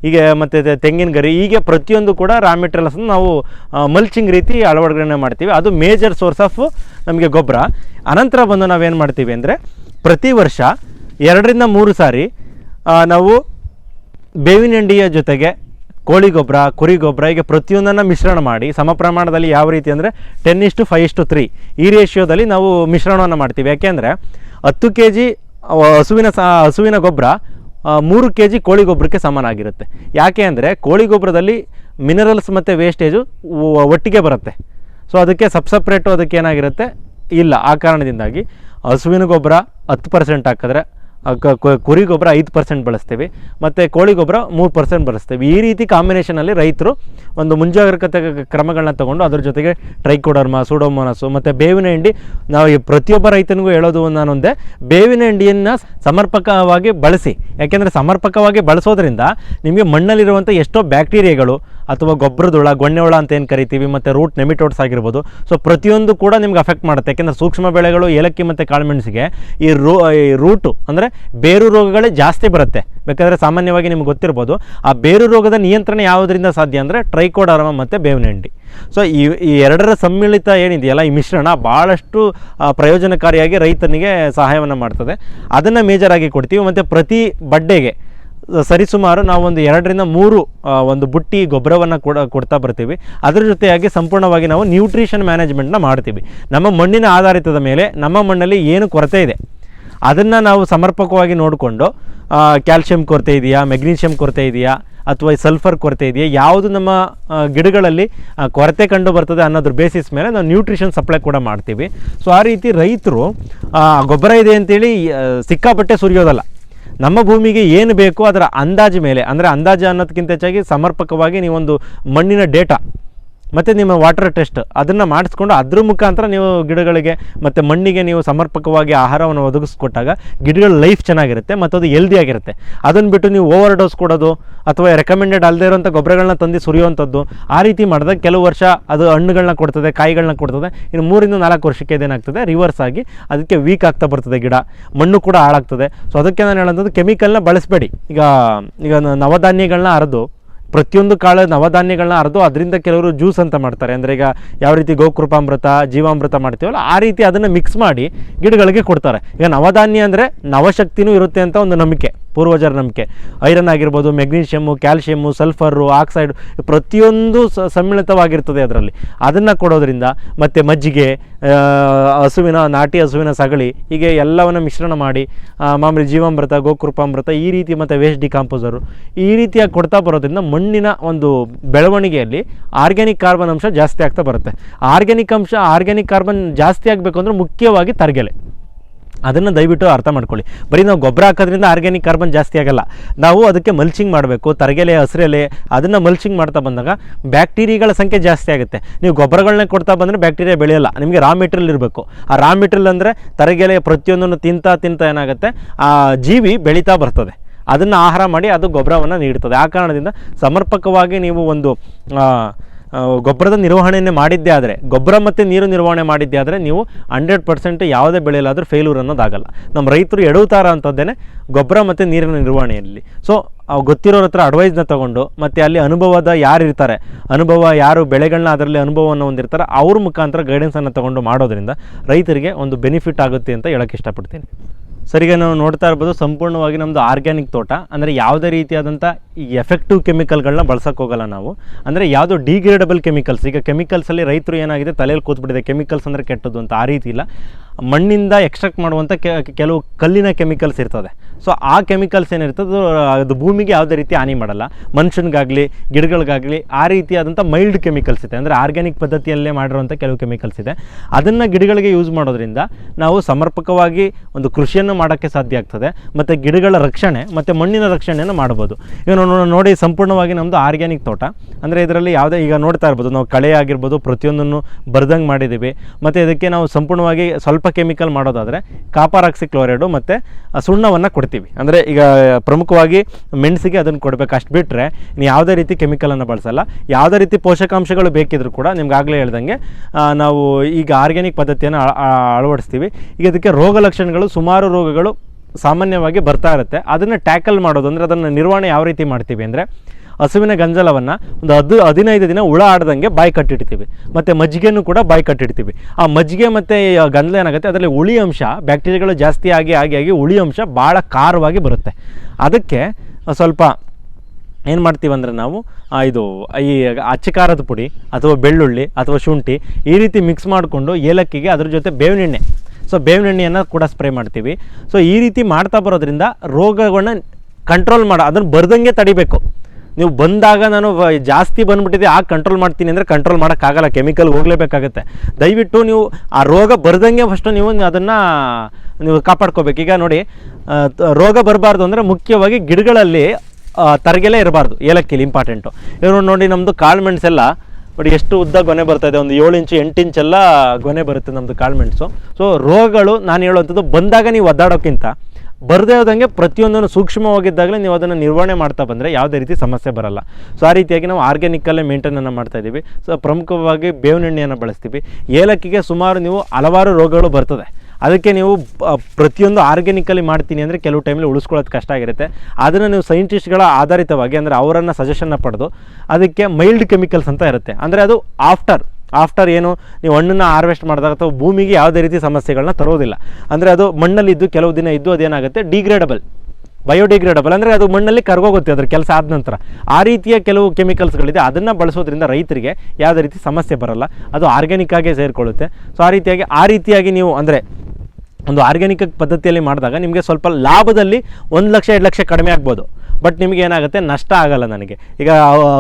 ಹೀಗೆ ಮತ್ತು ತೆಂಗಿನ ಗರಿ, ಹೀಗೆ ಪ್ರತಿಯೊಂದು ಕೂಡ ರಾ ಮೆಟೀರಿಯಲ್ಸನ್ನು ನಾವು ಮಲ್ಚಿಂಗ್ ರೀತಿ ಅಳವಡಿಕೆ ಮಾಡ್ತೀವಿ. ಅದು ಮೇಜರ್ ಸೋರ್ಸ್ ಆಫ್ ನಮಗೆ ಗೊಬ್ಬರ. ಅನಂತರ ಬಂದು ನಾವೇನು ಮಾಡ್ತೀವಿ ಅಂದರೆ, ಪ್ರತಿ ವರ್ಷ ಎರಡರಿಂದ ಮೂರು ಸಾರಿ ನಾವು ಬೇವಿನ ಹಿಂಡಿಯ ಜೊತೆಗೆ ಕೋಳಿ ಗೊಬ್ಬರ, ಕುರಿ ಗೊಬ್ಬರ, ಹೀಗೆ ಪ್ರತಿಯೊಂದನ್ನು ಮಿಶ್ರಣ ಮಾಡಿ, ಸಮ ಪ್ರಮಾಣದಲ್ಲಿ ಯಾವ ರೀತಿ ಅಂದರೆ ಟೆನ್ ಇಷ್ಟು ಫೈವ್ ಇಷ್ಟು ತ್ರೀ ಈ ರೇಷಿಯೋದಲ್ಲಿ ನಾವು ಮಿಶ್ರಣವನ್ನು ಮಾಡ್ತೀವಿ. ಯಾಕೆಂದರೆ ಹತ್ತು ಕೆ ಜಿ ಹಸುವಿನ ಸ, ಹಸುವಿನ ಗೊಬ್ಬರ ಮೂರು ಕೆ ಜಿ ಕೋಳಿ ಗೊಬ್ಬರಕ್ಕೆ ಸಮನಾಗಿರುತ್ತೆ. ಯಾಕೆ ಅಂದರೆ ಕೋಳಿ ಗೊಬ್ಬರದಲ್ಲಿ ಮಿನರಲ್ಸ್ ಮತ್ತು ವೇಸ್ಟೇಜು ಒಟ್ಟಿಗೆ ಬರುತ್ತೆ. ಸೊ ಅದಕ್ಕೆ ಸಬ್ ಸಪ್ರೇಟು ಅದಕ್ಕೆ ಏನಾಗಿರುತ್ತೆ? ಇಲ್ಲ. ಆ ಕಾರಣದಿಂದಾಗಿ ಹಸುವಿನ ಗೊಬ್ಬರ ಹತ್ತು ಪರ್ಸೆಂಟ್ ಹಾಕಿದ್ರೆ ಕುರಿ ಗೊಬ್ಬರ ಐದು ಪರ್ಸೆಂಟ್ ಬಳಸ್ತೀವಿ, ಮತ್ತು ಕೋಳಿ ಗೊಬ್ಬರ ಮೂರು ಪರ್ಸೆಂಟ್ ಬಳಸ್ತೀವಿ. ಈ ರೀತಿ ಕಾಂಬಿನೇಷನಲ್ಲಿ ರೈತರು ಒಂದು ಮುಂಜಾಗ್ರತೆ ಕ್ರಮಗಳನ್ನ ತಗೊಂಡು ಅದ್ರ ಜೊತೆಗೆ ಟ್ರೈಕೋಡರ್ಮ ಸೂಡೋಮೋನಸು ಮತ್ತು ಬೇವಿನ ಹಿಂಡಿ. ನಾವು ಪ್ರತಿಯೊಬ್ಬ ರೈತನಿಗೂ ಹೇಳೋದು ನಾನೊಂದೇ, ಬೇವಿನ ಹಿಂಡಿಯನ್ನು ಸಮರ್ಪಕವಾಗಿ ಬಳಸಿ, ಯಾಕೆಂದರೆ ಸಮರ್ಪಕವಾಗಿ ಬಳಸೋದ್ರಿಂದ ನಿಮಗೆ ಮಣ್ಣಲ್ಲಿರುವಂಥ ಎಷ್ಟೋ ಬ್ಯಾಕ್ಟೀರಿಯಾಗಳು ಅಥವಾ ಗೊಬ್ಬರದುಳ ಗೊಣ್ಣೆಹುಳ ಅಂತ ಏನು ಕರಿತೀವಿ, ಮತ್ತು ರೂಟ್ ನೆಮಿಟೋಡ್ಸ್ ಆಗಿರ್ಬೋದು. ಸೊ ಪ್ರತಿಯೊಂದು ಕೂಡ ನಿಮ್ಗೆ ಅಫೆಕ್ಟ್ ಮಾಡುತ್ತೆ. ಯಾಕೆಂದರೆ ಸೂಕ್ಷ್ಮ ಬೆಳೆಗಳು, ಏಲಕ್ಕಿ ಮತ್ತು ಕಾಳುಮೆಣಸಿಗೆ, ಈ ರೂ, ಈ ರೂಟು ಅಂದರೆ ಬೇರು ರೋಗಗಳೇ ಜಾಸ್ತಿ ಬರುತ್ತೆ. ಬೇಕಾದರೆ ಸಾಮಾನ್ಯವಾಗಿ ನಿಮ್ಗೆ ಗೊತ್ತಿರ್ಬೋದು. ಆ ಬೇರು ರೋಗದ ನಿಯಂತ್ರಣ ಯಾವುದರಿಂದ ಸಾಧ್ಯ ಅಂದರೆ ಟ್ರೈಕೋಡರ್ಮ ಮತ್ತು ಬೇವಿನ ಹಿಂಡಿ ಸೊ ಈ ಈ ಎರಡರ ಸಮ್ಮಿಳಿತ ಏನಿದೆಯಲ್ಲ, ಈ ಮಿಶ್ರಣ ಭಾಳಷ್ಟು ಪ್ರಯೋಜನಕಾರಿಯಾಗಿ ರೈತನಿಗೆ ಸಹಾಯವನ್ನು ಮಾಡ್ತದೆ. ಅದನ್ನು ಮೇಜರಾಗಿ ಕೊಡ್ತೀವಿ. ಮತ್ತು ಪ್ರತಿ ಬಡ್ಡೆಗೆ ಸರಿಸುಮಾರು ನಾವು ಒಂದು ಎರಡರಿಂದ ಮೂರು ಒಂದು ಬುಟ್ಟಿ ಗೊಬ್ಬರವನ್ನು ಕೂಡ, ಕೊಡ್ತಾ ಬರ್ತೀವಿ. ಅದರ ಜೊತೆಯಾಗಿ ಸಂಪೂರ್ಣವಾಗಿ ನಾವು ನ್ಯೂಟ್ರಿಷನ್ ಮ್ಯಾನೇಜ್ಮೆಂಟ್ನ ಮಾಡ್ತೀವಿ. ನಮ್ಮ ಮಣ್ಣಿನ ಆಧಾರಿತದ ಮೇಲೆ ನಮ್ಮ ಮಣ್ಣಲ್ಲಿ ಏನು ಕೊರತೆ ಇದೆ, ಅದನ್ನು ನಾವು ಸಮರ್ಪಕವಾಗಿ ನೋಡಿಕೊಂಡು ಕ್ಯಾಲ್ಶಿಯಂ ಕೊರತೆ ಇದೆಯಾ, ಮೆಗ್ನೀಷಿಯಂ ಕೊರತೆ ಇದೆಯಾ, ಅಥವಾ ಸಲ್ಫರ್ ಕೊರತೆ ಇದೆಯಾ, ಯಾವುದು ನಮ್ಮ ಗಿಡಗಳಲ್ಲಿ ಕೊರತೆ ಕಂಡು ಬರ್ತದೆ ಅನ್ನೋದ್ರ ಬೇಸಿಸ್ ಮೇಲೆ ನಾವು ನ್ಯೂಟ್ರಿಷನ್ ಸಪ್ಲೈ ಕೂಡ ಮಾಡ್ತೀವಿ. ಸೊ, ಆ ರೀತಿ ರೈತರು ಗೊಬ್ಬರ ಇದೆ ಅಂತೇಳಿ ಸಿಕ್ಕಾಪಟ್ಟೆ ಸುರಿಯೋದಲ್ಲ. ನಮ್ಮ ಭೂಮಿಗೆ ಏನು ಬೇಕೋ ಅದರ ಅಂದಾಜು ಮೇಲೆ, ಅಂದರೆ ಅಂದಾಜು ಅನ್ನೋದಕ್ಕಿಂತ ಹೆಚ್ಚಾಗಿ ಸಮರ್ಪಕವಾಗಿ ನೀವೊಂದು ಮಣ್ಣಿನ ಡೇಟಾ ಮತ್ತು ನಿಮ್ಮ ವಾಟರ್ ಟೆಸ್ಟ್ ಅದನ್ನು ಮಾಡಿಸ್ಕೊಂಡು ಅದ್ರ ಮುಖಾಂತರ ನೀವು ಗಿಡಗಳಿಗೆ ಮತ್ತು ಮಣ್ಣಿಗೆ ನೀವು ಸಮರ್ಪಕವಾಗಿ ಆಹಾರವನ್ನು ಒದಗಿಸ್ಕೊಟ್ಟಾಗ ಗಿಡಗಳ ಲೈಫ್ ಚೆನ್ನಾಗಿರುತ್ತೆ ಮತ್ತು ಅದು ಹೆಲ್ದಿ ಆಗಿರುತ್ತೆ. ಅದನ್ನು ಬಿಟ್ಟು ನೀವು ಓವರ್ ಡೋಸ್ ಕೊಡೋದು ಅಥವಾ ರೆಕಮೆಂಡೆಡ್ ಅಲ್ಲದೆ ಇರೋಂಥ ಗೊಬ್ಬರಗಳನ್ನ ತಂದು ಸುರಿಯುವಂಥದ್ದು ಆ ರೀತಿ ಮಾಡಿದಾಗ ಕೆಲವು ವರ್ಷ ಅದು ಹಣ್ಣುಗಳನ್ನ ಕೊಡ್ತದೆ ಕಾಯಿಗಳನ್ನ ಕೊಡ್ತದೆ. ಇನ್ನು ಮೂರಿಂದ ನಾಲ್ಕು ವರ್ಷಕ್ಕೆ ಇದೇನಾಗ್ತದೆ ರಿವರ್ಸ್ ಆಗಿ ಅದಕ್ಕೆ ವೀಕ್ ಆಗ್ತಾ ಬರ್ತದೆ ಗಿಡ. ಮಣ್ಣು ಕೂಡ ಹಾಳಾಗ್ತದೆ. ಸೊ ಅದಕ್ಕೆ ನಾನು ಹೇಳೋಂಥದ್ದು ಕೆಮಿಕಲ್ನ ಬಳಸಬೇಡಿ. ಈಗ ಈಗ ನವಧಾನ್ಯಗಳನ್ನ ಅರೆದು. ಪ್ರತಿಯೊಂದು ಕಾಳು ನವಧಾನ್ಯಗಳನ್ನ ಅರ್ದು, ಅದರಿಂದ ಕೆಲವರು ಜ್ಯೂಸ್ ಅಂತ ಮಾಡ್ತಾರೆ. ಅಂದರೆ ಈಗ ಯಾವ ರೀತಿ ಗೋಕೃಪಾಮೃತ, ಜೀವಾಮೃತ ಮಾಡ್ತೀವಲ್ಲ, ಆ ರೀತಿ ಅದನ್ನು ಮಿಕ್ಸ್ ಮಾಡಿ ಗಿಡಗಳಿಗೆ ಕೊಡ್ತಾರೆ. ಈಗ ನವಧಾನ್ಯ ಅಂದರೆ ನವಶಕ್ತಿನೂ ಇರುತ್ತೆ ಅಂತ ಒಂದು ನಂಬಿಕೆ. ಪೂರ್ವಜರ ನಂಬಿಕೆ. ಐರನ್ ಆಗಿರ್ಬೋದು ಮೆಗ್ನೀಷಿಯಮ್ಮು ಕ್ಯಾಲ್ಶಿಯಮ್ಮು ಸಲ್ಫರು, ಆಕ್ಸೈಡ್ ಪ್ರತಿಯೊಂದು ಸಮ್ಮಿಳಿತವಾಗಿರ್ತದೆ ಅದರಲ್ಲಿ. ಅದನ್ನು ಕೊಡೋದ್ರಿಂದ ಮತ್ತು ಮಜ್ಜಿಗೆ ಹಸುವಿನ, ನಾಟಿ ಹಸುವಿನ ಸಗಳಿ, ಹೀಗೆ ಎಲ್ಲವನ್ನು ಮಿಶ್ರಣ ಮಾಡಿ ಮಾಮೂಲಿ ಜೀವಾಮೃತ, ಗೋಕೃಪಾಮೃತ, ಈ ರೀತಿ ಮತ್ತು ವೇಸ್ಟ್ ಡಿಕಾಂಪೋಸರು ಈ ರೀತಿಯಾಗಿ ಕೊಡ್ತಾ ಬರೋದ್ರಿಂದ ಮಣ್ಣಿನ ಒಂದು ಬೆಳವಣಿಗೆಯಲ್ಲಿ ಆರ್ಗ್ಯಾನಿಕ್ ಕಾರ್ಬನ್ ಅಂಶ ಜಾಸ್ತಿ ಆಗ್ತಾ ಬರುತ್ತೆ. ಆರ್ಗ್ಯಾನಿಕ್ ಅಂಶ ಆರ್ಗ್ಯಾನಿಕ್ ಕಾರ್ಬನ್ ಜಾಸ್ತಿ ಆಗಬೇಕು ಅಂದರೆ ಮುಖ್ಯವಾಗಿ ತರಗೆಲೆ. ಅದನ್ನು ದಯವಿಟ್ಟು ಅರ್ಥ ಮಾಡ್ಕೊಳ್ಳಿ. ಬರೀ ನಾವು ಗೊಬ್ಬರ ಹಾಕೋದ್ರಿಂದ ಆರ್ಗ್ಯಾನಿಕ್ ಕಾರ್ಬನ್ ಜಾಸ್ತಿ ಆಗಲ್ಲ. ನಾವು ಅದಕ್ಕೆ ಮಲ್ಚಿಂಗ್ ಮಾಡಬೇಕು, ತರಗೆಲೆ, ಹಸಿರೆಲೆ, ಅದನ್ನು ಮಲ್ಚಿಂಗ್ ಮಾಡ್ತಾ ಬಂದಾಗ ಬ್ಯಾಕ್ಟೀರಿಯಾಗಳ ಸಂಖ್ಯೆ ಜಾಸ್ತಿ ಆಗುತ್ತೆ. ನೀವು ಗೊಬ್ಬರಗಳನ್ನ ಕೊಡ್ತಾ ಬಂದರೆ ಬ್ಯಾಕ್ಟೀರಿಯಾ ಬೆಳೆಯಲ್ಲ, ನಿಮಗೆ ರಾ ಮೆಟೀರಿಯಲ್ ಇರಬೇಕು. ಆ ರಾ ಮೆಟೀರಿಯಲ್ ಅಂದರೆ ತರಗೆಲೆ ಪ್ರತಿಯೊಂದನ್ನು ತಿಂತಾ ತಿಂತಾ ಏನಾಗುತ್ತೆ? ಆ ಜೀವಿ ಬೆಳೀತಾ ಬರ್ತದೆ. ಅದನ್ನು ಆಹಾರ ಮಾಡಿ ಅದು ಗೊಬ್ಬರವನ್ನು ನೀಡ್ತದೆ. ಆ ಕಾರಣದಿಂದ ಸಮರ್ಪಕವಾಗಿ ನೀವು ಒಂದು ಗೊಬ್ಬರದ ನಿರ್ವಹಣೆಯನ್ನೇ ಮಾಡಿದ್ದೇ ಆದರೆ, ಗೊಬ್ಬರ ಮತ್ತು ನೀರು ನಿರ್ವಹಣೆ ಮಾಡಿದ್ದೇ ಆದರೆ ನೀವು ಹಂಡ್ರೆಡ್ ಪರ್ಸೆಂಟ್ ಯಾವುದೇ ಬೆಳೆಯಲ್ಲಾದರೂ ಫೇಲ್ಯೂರ್ ಅನ್ನೋದಾಗಲ್ಲ. ನಮ್ಮ ರೈತರು ಎಡವುತ್ತಾರ ಅಂಥದ್ದೇನೆ ಗೊಬ್ಬರ ಮತ್ತು ನೀರಿನ ನಿರ್ವಹಣೆಯಲ್ಲಿ. ಸೊ ಗೊತ್ತಿರೋರ ಹತ್ರ ಅಡ್ವೈಸ್ನ ತೊಗೊಂಡು ಮತ್ತು ಅಲ್ಲಿ ಅನುಭವದ ಯಾರು ಇರ್ತಾರೆ ಅನುಭವ ಯಾರು ಬೆಳೆಗಳನ್ನ ಅದರಲ್ಲಿ ಅನುಭವವನ್ನು ಹೊಂದಿರ್ತಾರೆ ಅವ್ರ ಮುಖಾಂತರ ಗೈಡೆನ್ಸನ್ನು ತೊಗೊಂಡು ಮಾಡೋದ್ರಿಂದ ರೈತರಿಗೆ ಒಂದು ಬೆನಿಫಿಟ್ ಆಗುತ್ತೆ ಅಂತ ಹೇಳೋಕ್ಕೆ ಇಷ್ಟಪಡ್ತೀನಿ. ಸರಿಗೆ ನಾವು ನೋಡ್ತಾ ಇರ್ಬೋದು, ಸಂಪೂರ್ಣವಾಗಿ ನಮ್ಮದು ಆರ್ಗ್ಯಾನಿಕ್ ತೋಟ. ಅಂದರೆ ಯಾವುದೇ ರೀತಿಯಾದಂಥ ಈ ಎಫೆಕ್ಟಿವ್ ಕೆಮಿಕಲ್ಗಳನ್ನ ಬಳಸೋಕೆ ಹೋಗಲ್ಲ ನಾವು. ಅಂದರೆ ಯಾವುದೋ ಡಿಗ್ರೇಡಬಲ್ ಕೆಮಿಕಲ್ಸ್ ಈಗ ಕೆಮಿಕಲ್ಸಲ್ಲಿ ರೈತರು ಏನಾಗಿದೆ, ತಲೆಯಲ್ಲಿ ಕೂತ್ಬಿಟ್ಟಿದೆ. ಕೆಮಿಕಲ್ಸ್ ಅಂದರೆ ಕೆಟ್ಟದ್ದು ಅಂತ ಆ ರೀತಿ ಇಲ್ಲ. ಮಣ್ಣಿಂದ ಎಕ್ಸ್ಟ್ರಾಕ್ಟ್ ಮಾಡುವಂಥ ಕೆಲವು ಕಲ್ಲಿನ ಕೆಮಿಕಲ್ಸ್ ಇರ್ತದೆ. ಸೊ ಆ ಕೆಮಿಕಲ್ಸ್ ಏನಿರ್ತದೆ, ಅದು ಭೂಮಿಗೆ ಯಾವುದೇ ರೀತಿ ಹಾನಿ ಮಾಡಲ್ಲ. ಮನುಷ್ಯನಿಗಾಗಲಿ, ಗಿಡಗಳಿಗಾಗಲಿ ಆ ರೀತಿಯಾದಂಥ ಮೈಲ್ಡ್ ಕೆಮಿಕಲ್ಸ್ ಇದೆ. ಅಂದರೆ ಆರ್ಗ್ಯಾನಿಕ್ ಪದ್ಧತಿಯಲ್ಲೇ ಮಾಡಿರುವಂಥ ಕೆಲವು ಕೆಮಿಕಲ್ಸ್ ಇದೆ. ಅದನ್ನು ಗಿಡಗಳಿಗೆ ಯೂಸ್ ಮಾಡೋದ್ರಿಂದ ನಾವು ಸಮರ್ಪಕವಾಗಿ ಒಂದು ಕೃಷಿಯನ್ನು ಮಾಡೋಕ್ಕೆ ಸಾಧ್ಯ ಆಗ್ತದೆ. ಮತ್ತು ಗಿಡಗಳ ರಕ್ಷಣೆ, ಮತ್ತು ಮಣ್ಣಿನ ರಕ್ಷಣೆಯನ್ನು ಮಾಡ್ಬೋದು ಈಗ ನಾವು ನೋಡಿ ಸಂಪೂರ್ಣವಾಗಿ ನಮ್ಮದು ಆರ್ಗ್ಯಾನಿಕ್ ತೋಟ. ಅಂದರೆ ಇದರಲ್ಲಿ ಯಾವುದೇ, ಈಗ ನೋಡ್ತಾ ಇರ್ಬೋದು, ನಾವು ಕಳೆ ಆಗಿರ್ಬೋದು, ಪ್ರತಿಯೊಂದನ್ನು ಬರ್ದಂಗೆ ಮಾಡಿದ್ದೀವಿ. ಮತ್ತು ಇದಕ್ಕೆ ನಾವು ಸಂಪೂರ್ಣವಾಗಿ ಸ್ವಲ್ಪ ಕೆಮಿಕಲ್ ಮಾಡೋದಾದರೆ ಕಾಪರ್ ಆಕ್ಸಿಕ್ಲೋರೈಡು ಮತ್ತು ಸುಣ್ಣವನ್ನು ಕೊಡ್ತೀವಿ. ಅಂದರೆ ಈಗ, ಪ್ರಮುಖವಾಗಿ ಮೆಣಸಿಗೆ ಅದನ್ನು ಕೊಡಬೇಕು. ಅಷ್ಟು ಬಿಟ್ಟರೆ ನೀವು ಯಾವುದೇ ರೀತಿ ಕೆಮಿಕಲನ್ನು ಬಳಸಲ್ಲ. ಯಾವುದೇ ರೀತಿ ಪೋಷಕಾಂಶಗಳು ಬೇಕಿದ್ರೂ ಕೂಡ ನಿಮ್ಗೆ ಆಗಲೇ ಹೇಳ್ದಂಗೆ ನಾವು ಈಗ ಆರ್ಗ್ಯಾನಿಕ್ ಪದ್ಧತಿಯನ್ನು ಅಳ- ಅಳ- ಅಳವಡಿಸ್ತೀವಿ. ಈಗ ಇದಕ್ಕೆ ರೋಗ ಲಕ್ಷಣಗಳು ಸುಮಾರು ರೋಗಗಳು ಸಾಮಾನ್ಯವಾಗಿ ಬರ್ತಾ ಇರುತ್ತೆ. ಅದನ್ನು ಟ್ಯಾಕಲ್ ಮಾಡೋದು ಅಂದರೆ ಅದನ್ನು ನಿರ್ವಹಣೆ ಯಾವ ರೀತಿ ಮಾಡ್ತೀವಿ ಅಂದರೆ ಹಸುವಿನ ಗಂಜಲವನ್ನು ಒಂದು ಹದ್ ಹದಿನೈದು ದಿನ ಹುಳ ಆಡ್ದಂಗೆ ಬಾಯಿ ಕಟ್ಟಿಡ್ತೀವಿ. ಮತ್ತು ಮಜ್ಜಿಗೆನೂ ಕೂಡ ಬಾಯಿ ಕಟ್ಟಿಡ್ತೀವಿ. ಆ ಮಜ್ಜಿಗೆ ಮತ್ತು ಗಂಜಲ ಏನಾಗುತ್ತೆ? ಅದರಲ್ಲಿ ಹುಳಿ ಅಂಶ, ಬ್ಯಾಕ್ಟೀರಿಯಾಗಳು ಜಾಸ್ತಿ ಆಗಿ ಆಗಿ ಆಗಿ ಹುಳಿ ಅಂಶ ಭಾಳ ಖಾರವಾಗಿ ಬರುತ್ತೆ. ಅದಕ್ಕೆ ಸ್ವಲ್ಪ ಏನು ಅಂದರೆ ನಾವು ಇದು ಈ ಅಚ್ಚಕಾರದ ಪುಡಿ ಅಥವಾ ಬೆಳ್ಳುಳ್ಳಿ ಅಥವಾ ಶುಂಠಿ ಈ ರೀತಿ ಮಿಕ್ಸ್ ಮಾಡಿಕೊಂಡು ಏಲಕ್ಕಿಗೆ ಅದ್ರ ಜೊತೆ ಬೇವಿನ ಎಣ್ಣೆ ಸೊ ಬೇವಿನ ಎಣ್ಣೆಯನ್ನು ಕೂಡ ಸ್ಪ್ರೇ ಮಾಡ್ತೀವಿ. ಸೊ ಈ ರೀತಿ ಮಾಡ್ತಾ ಬರೋದ್ರಿಂದ ರೋಗಗಳನ್ನ ಕಂಟ್ರೋಲ್ ಮಾಡೋ, ಅದನ್ನು ಬರ್ದಂಗೆ ತಡಿಬೇಕು. ನೀವು ಬಂದಾಗ ನಾನು ಜಾಸ್ತಿ ಬಂದ್ಬಿಟ್ಟಿದೆ, ಆಗ ಕಂಟ್ರೋಲ್ ಮಾಡ್ತೀನಿ ಅಂದರೆ ಕಂಟ್ರೋಲ್ ಮಾಡೋಕ್ಕಾಗಲ್ಲ ಕೆಮಿಕಲ್ ಹೋಗಲೇಬೇಕಾಗುತ್ತೆ. ದಯವಿಟ್ಟು ನೀವು ಆ ರೋಗ ಬರ್ದಂಗೆ ಫಸ್ಟು ನೀವು ಅದನ್ನು ನೀವು ಕಾಪಾಡ್ಕೋಬೇಕು. ಈಗ ನೋಡಿ ರೋಗ ಬರಬಾರ್ದು ಅಂದರೆ ಮುಖ್ಯವಾಗಿ ಗಿಡಗಳಲ್ಲಿ ತರಗೆಲೆ ಇರಬಾರ್ದು. ಏಲಕ್ಕಿಲಿ ಇಂಪಾರ್ಟೆಂಟು ಇವರು ನೋಡಿ ನಮ್ಮದು ಕಾಳು ಮೆಣಸೆಲ್ಲ ಬಟ್ ಎಷ್ಟು ಉದ್ದ ಗೊನೆ ಬರ್ತಾ ಇದೆ, ಒಂದು ಏಳು ಇಂಚು, ಎಂಟು ಇಂಚೆಲ್ಲ ಗೊನೆ ಬರುತ್ತೆ ನಮ್ಮದು ಕಾಳು ಮೆಣಸು. ಸೊ ರೋಗಗಳು ನಾನು ಹೇಳುವಂಥದ್ದು ಬಂದಾಗ ನೀವು ಒದ್ದಾಡೋಕ್ಕಿಂತ ಬರದೇ ಹೋದಂಗೆ ಪ್ರತಿಯೊಂದನ್ನು ಸೂಕ್ಷ್ಮವಾಗಿದ್ದಾಗಲೇ ನೀವು ಅದನ್ನು ನಿರ್ವಹಣೆ ಮಾಡ್ತಾ ಬಂದರೆ ಯಾವುದೇ ರೀತಿ ಸಮಸ್ಯೆ ಬರಲ್ಲ. ಸೊ ಆ ರೀತಿಯಾಗಿ ನಾವು ಆರ್ಗ್ಯಾನಿಕ್ಕಲ್ಲೇ ಮೇಂಟೈನನ್ನು ಮಾಡ್ತಾ ಇದ್ದೀವಿ. ಸೊ ಪ್ರಮುಖವಾಗಿ ಬೇವಿನ ಎಣ್ಣೆಯನ್ನು ಬಳಸ್ತೀವಿ. ಏಲಕ್ಕಿಗೆ ಸುಮಾರು ನೀವು ಹಲವಾರು ರೋಗಗಳು ಬರ್ತದೆ. ಅದಕ್ಕೆ ನೀವು ಪ್ರತಿಯೊಂದು ಆರ್ಗ್ಯಾನಿಕಲಿ ಮಾಡ್ತೀನಿ ಅಂದರೆ ಕೆಲವು ಟೈಮಲ್ಲಿ ಉಳಿಸ್ಕೊಳ್ಳೋದು ಕಷ್ಟ ಆಗಿರುತ್ತೆ. ಅದನ್ನು ನೀವು ಸೈಂಟಿಸ್ಟ್ಗಳ ಆಧಾರಿತವಾಗಿ, ಅಂದರೆ ಅವರನ್ನು ಸಜೆಷನ್ನ ಪಡೆದು, ಅದಕ್ಕೆ ಮೈಲ್ಡ್ ಕೆಮಿಕಲ್ಸ್ ಅಂತ ಇರುತ್ತೆ. ಅಂದರೆ ಅದು ಆಫ್ಟರ್ ಆಫ್ಟರ್ ಏನು, ನೀವು ಹಣ್ಣನ್ನು ಹಾರ್ವೆಸ್ಟ್ ಮಾಡಿದಾಗ ಅಥವಾ ಭೂಮಿಗೆ ಯಾವುದೇ ರೀತಿ ಸಮಸ್ಯೆಗಳನ್ನ ತರೋದಿಲ್ಲ. ಅಂದರೆ ಅದು ಮಣ್ಣಲ್ಲಿದ್ದು ಕೆಲವು ದಿನ ಇದ್ದು ಅದೇನಾಗುತ್ತೆ? ಡಿಗ್ರೇಡಬಲ್ ಬಯೋಡಿಗ್ರೇಡಬಲ್ ಅಂದರೆ ಅದು ಮಣ್ಣಲ್ಲಿ ಕರ್ಗೋಗುತ್ತೆ ಅದ್ರ ಕೆಲಸ ಆದ ನಂತರ. ಆ ರೀತಿಯ ಕೆಲವು ಕೆಮಿಕಲ್ಸ್ಗಳಿದೆ ಅದನ್ನು ಬಳಸೋದ್ರಿಂದ ರೈತರಿಗೆ ಯಾವುದೇ ರೀತಿ ಸಮಸ್ಯೆ ಬರಲ್ಲ. ಅದು ಆರ್ಗ್ಯಾನಿಕ್ ಆಗೇ ಸೇರಿಕೊಳ್ಳುತ್ತೆ. ಸೊ ಆ ರೀತಿಯಾಗಿ ಆ ರೀತಿಯಾಗಿ ನೀವು ಅಂದರೆ ಒಂದು ಆರ್ಗ್ಯಾನಿಕ್ ಪದ್ಧತಿಯಲ್ಲಿ ಮಾಡಿದಾಗ ನಿಮಗೆ ಸ್ವಲ್ಪ ಲಾಭದಲ್ಲಿ ಒಂದು ಲಕ್ಷ, ಎರಡು ಲಕ್ಷ ಕಡಿಮೆ ಆಗ್ಬೋದು. ಬಟ್ ನಿಮಗೆ ಏನಾಗುತ್ತೆ? ನಷ್ಟ ಆಗಲ್ಲ ನನಗೆ. ಈಗ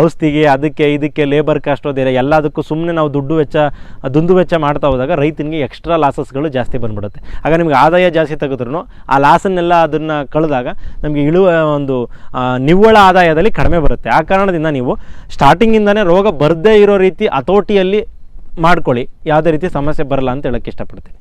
ಔಷಧಿಗೆ, ಅದಕ್ಕೆ, ಇದಕ್ಕೆ ಲೇಬರ್ ಕಾಸ್ಟ್ ಅದೇ ಎಲ್ಲದಕ್ಕೂ ಸುಮ್ಮನೆ ನಾವು ದುಡ್ಡು ವೆಚ್ಚ, ದುಂದು ವೆಚ್ಚ ಮಾಡ್ತಾ ಹೋದಾಗ ರೈತನಿಗೆ ಎಕ್ಸ್ಟ್ರಾ ಲಾಸಸ್ಗಳು ಜಾಸ್ತಿ ಬಂದ್ಬಿಡುತ್ತೆ. ಆಗ ನಿಮಗೆ ಆದಾಯ ಜಾಸ್ತಿ ತೆಗೆದ್ರೂ ಆ ಲಾಸನ್ನೆಲ್ಲ ಅದನ್ನು ಕಳೆದಾಗ ನಮಗೆ ಇಳುವ ಒಂದು ನಿವ್ವಳ ಆದಾಯದಲ್ಲಿ ಕಡಿಮೆ ಬರುತ್ತೆ. ಆ ಕಾರಣದಿಂದ ನೀವು ಸ್ಟಾರ್ಟಿಂಗಿಂದನೇ ರೋಗ ಬರದೇ ಇರೋ ರೀತಿ ಹತೋಟಿಯಲ್ಲಿ ಮಾಡ್ಕೊಳ್ಳಿ. ಯಾವುದೇ ರೀತಿ ಸಮಸ್ಯೆ ಬರಲ್ಲ ಅಂತ ಹೇಳೋಕ್ಕೆ ಇಷ್ಟಪಡ್ತೀನಿ.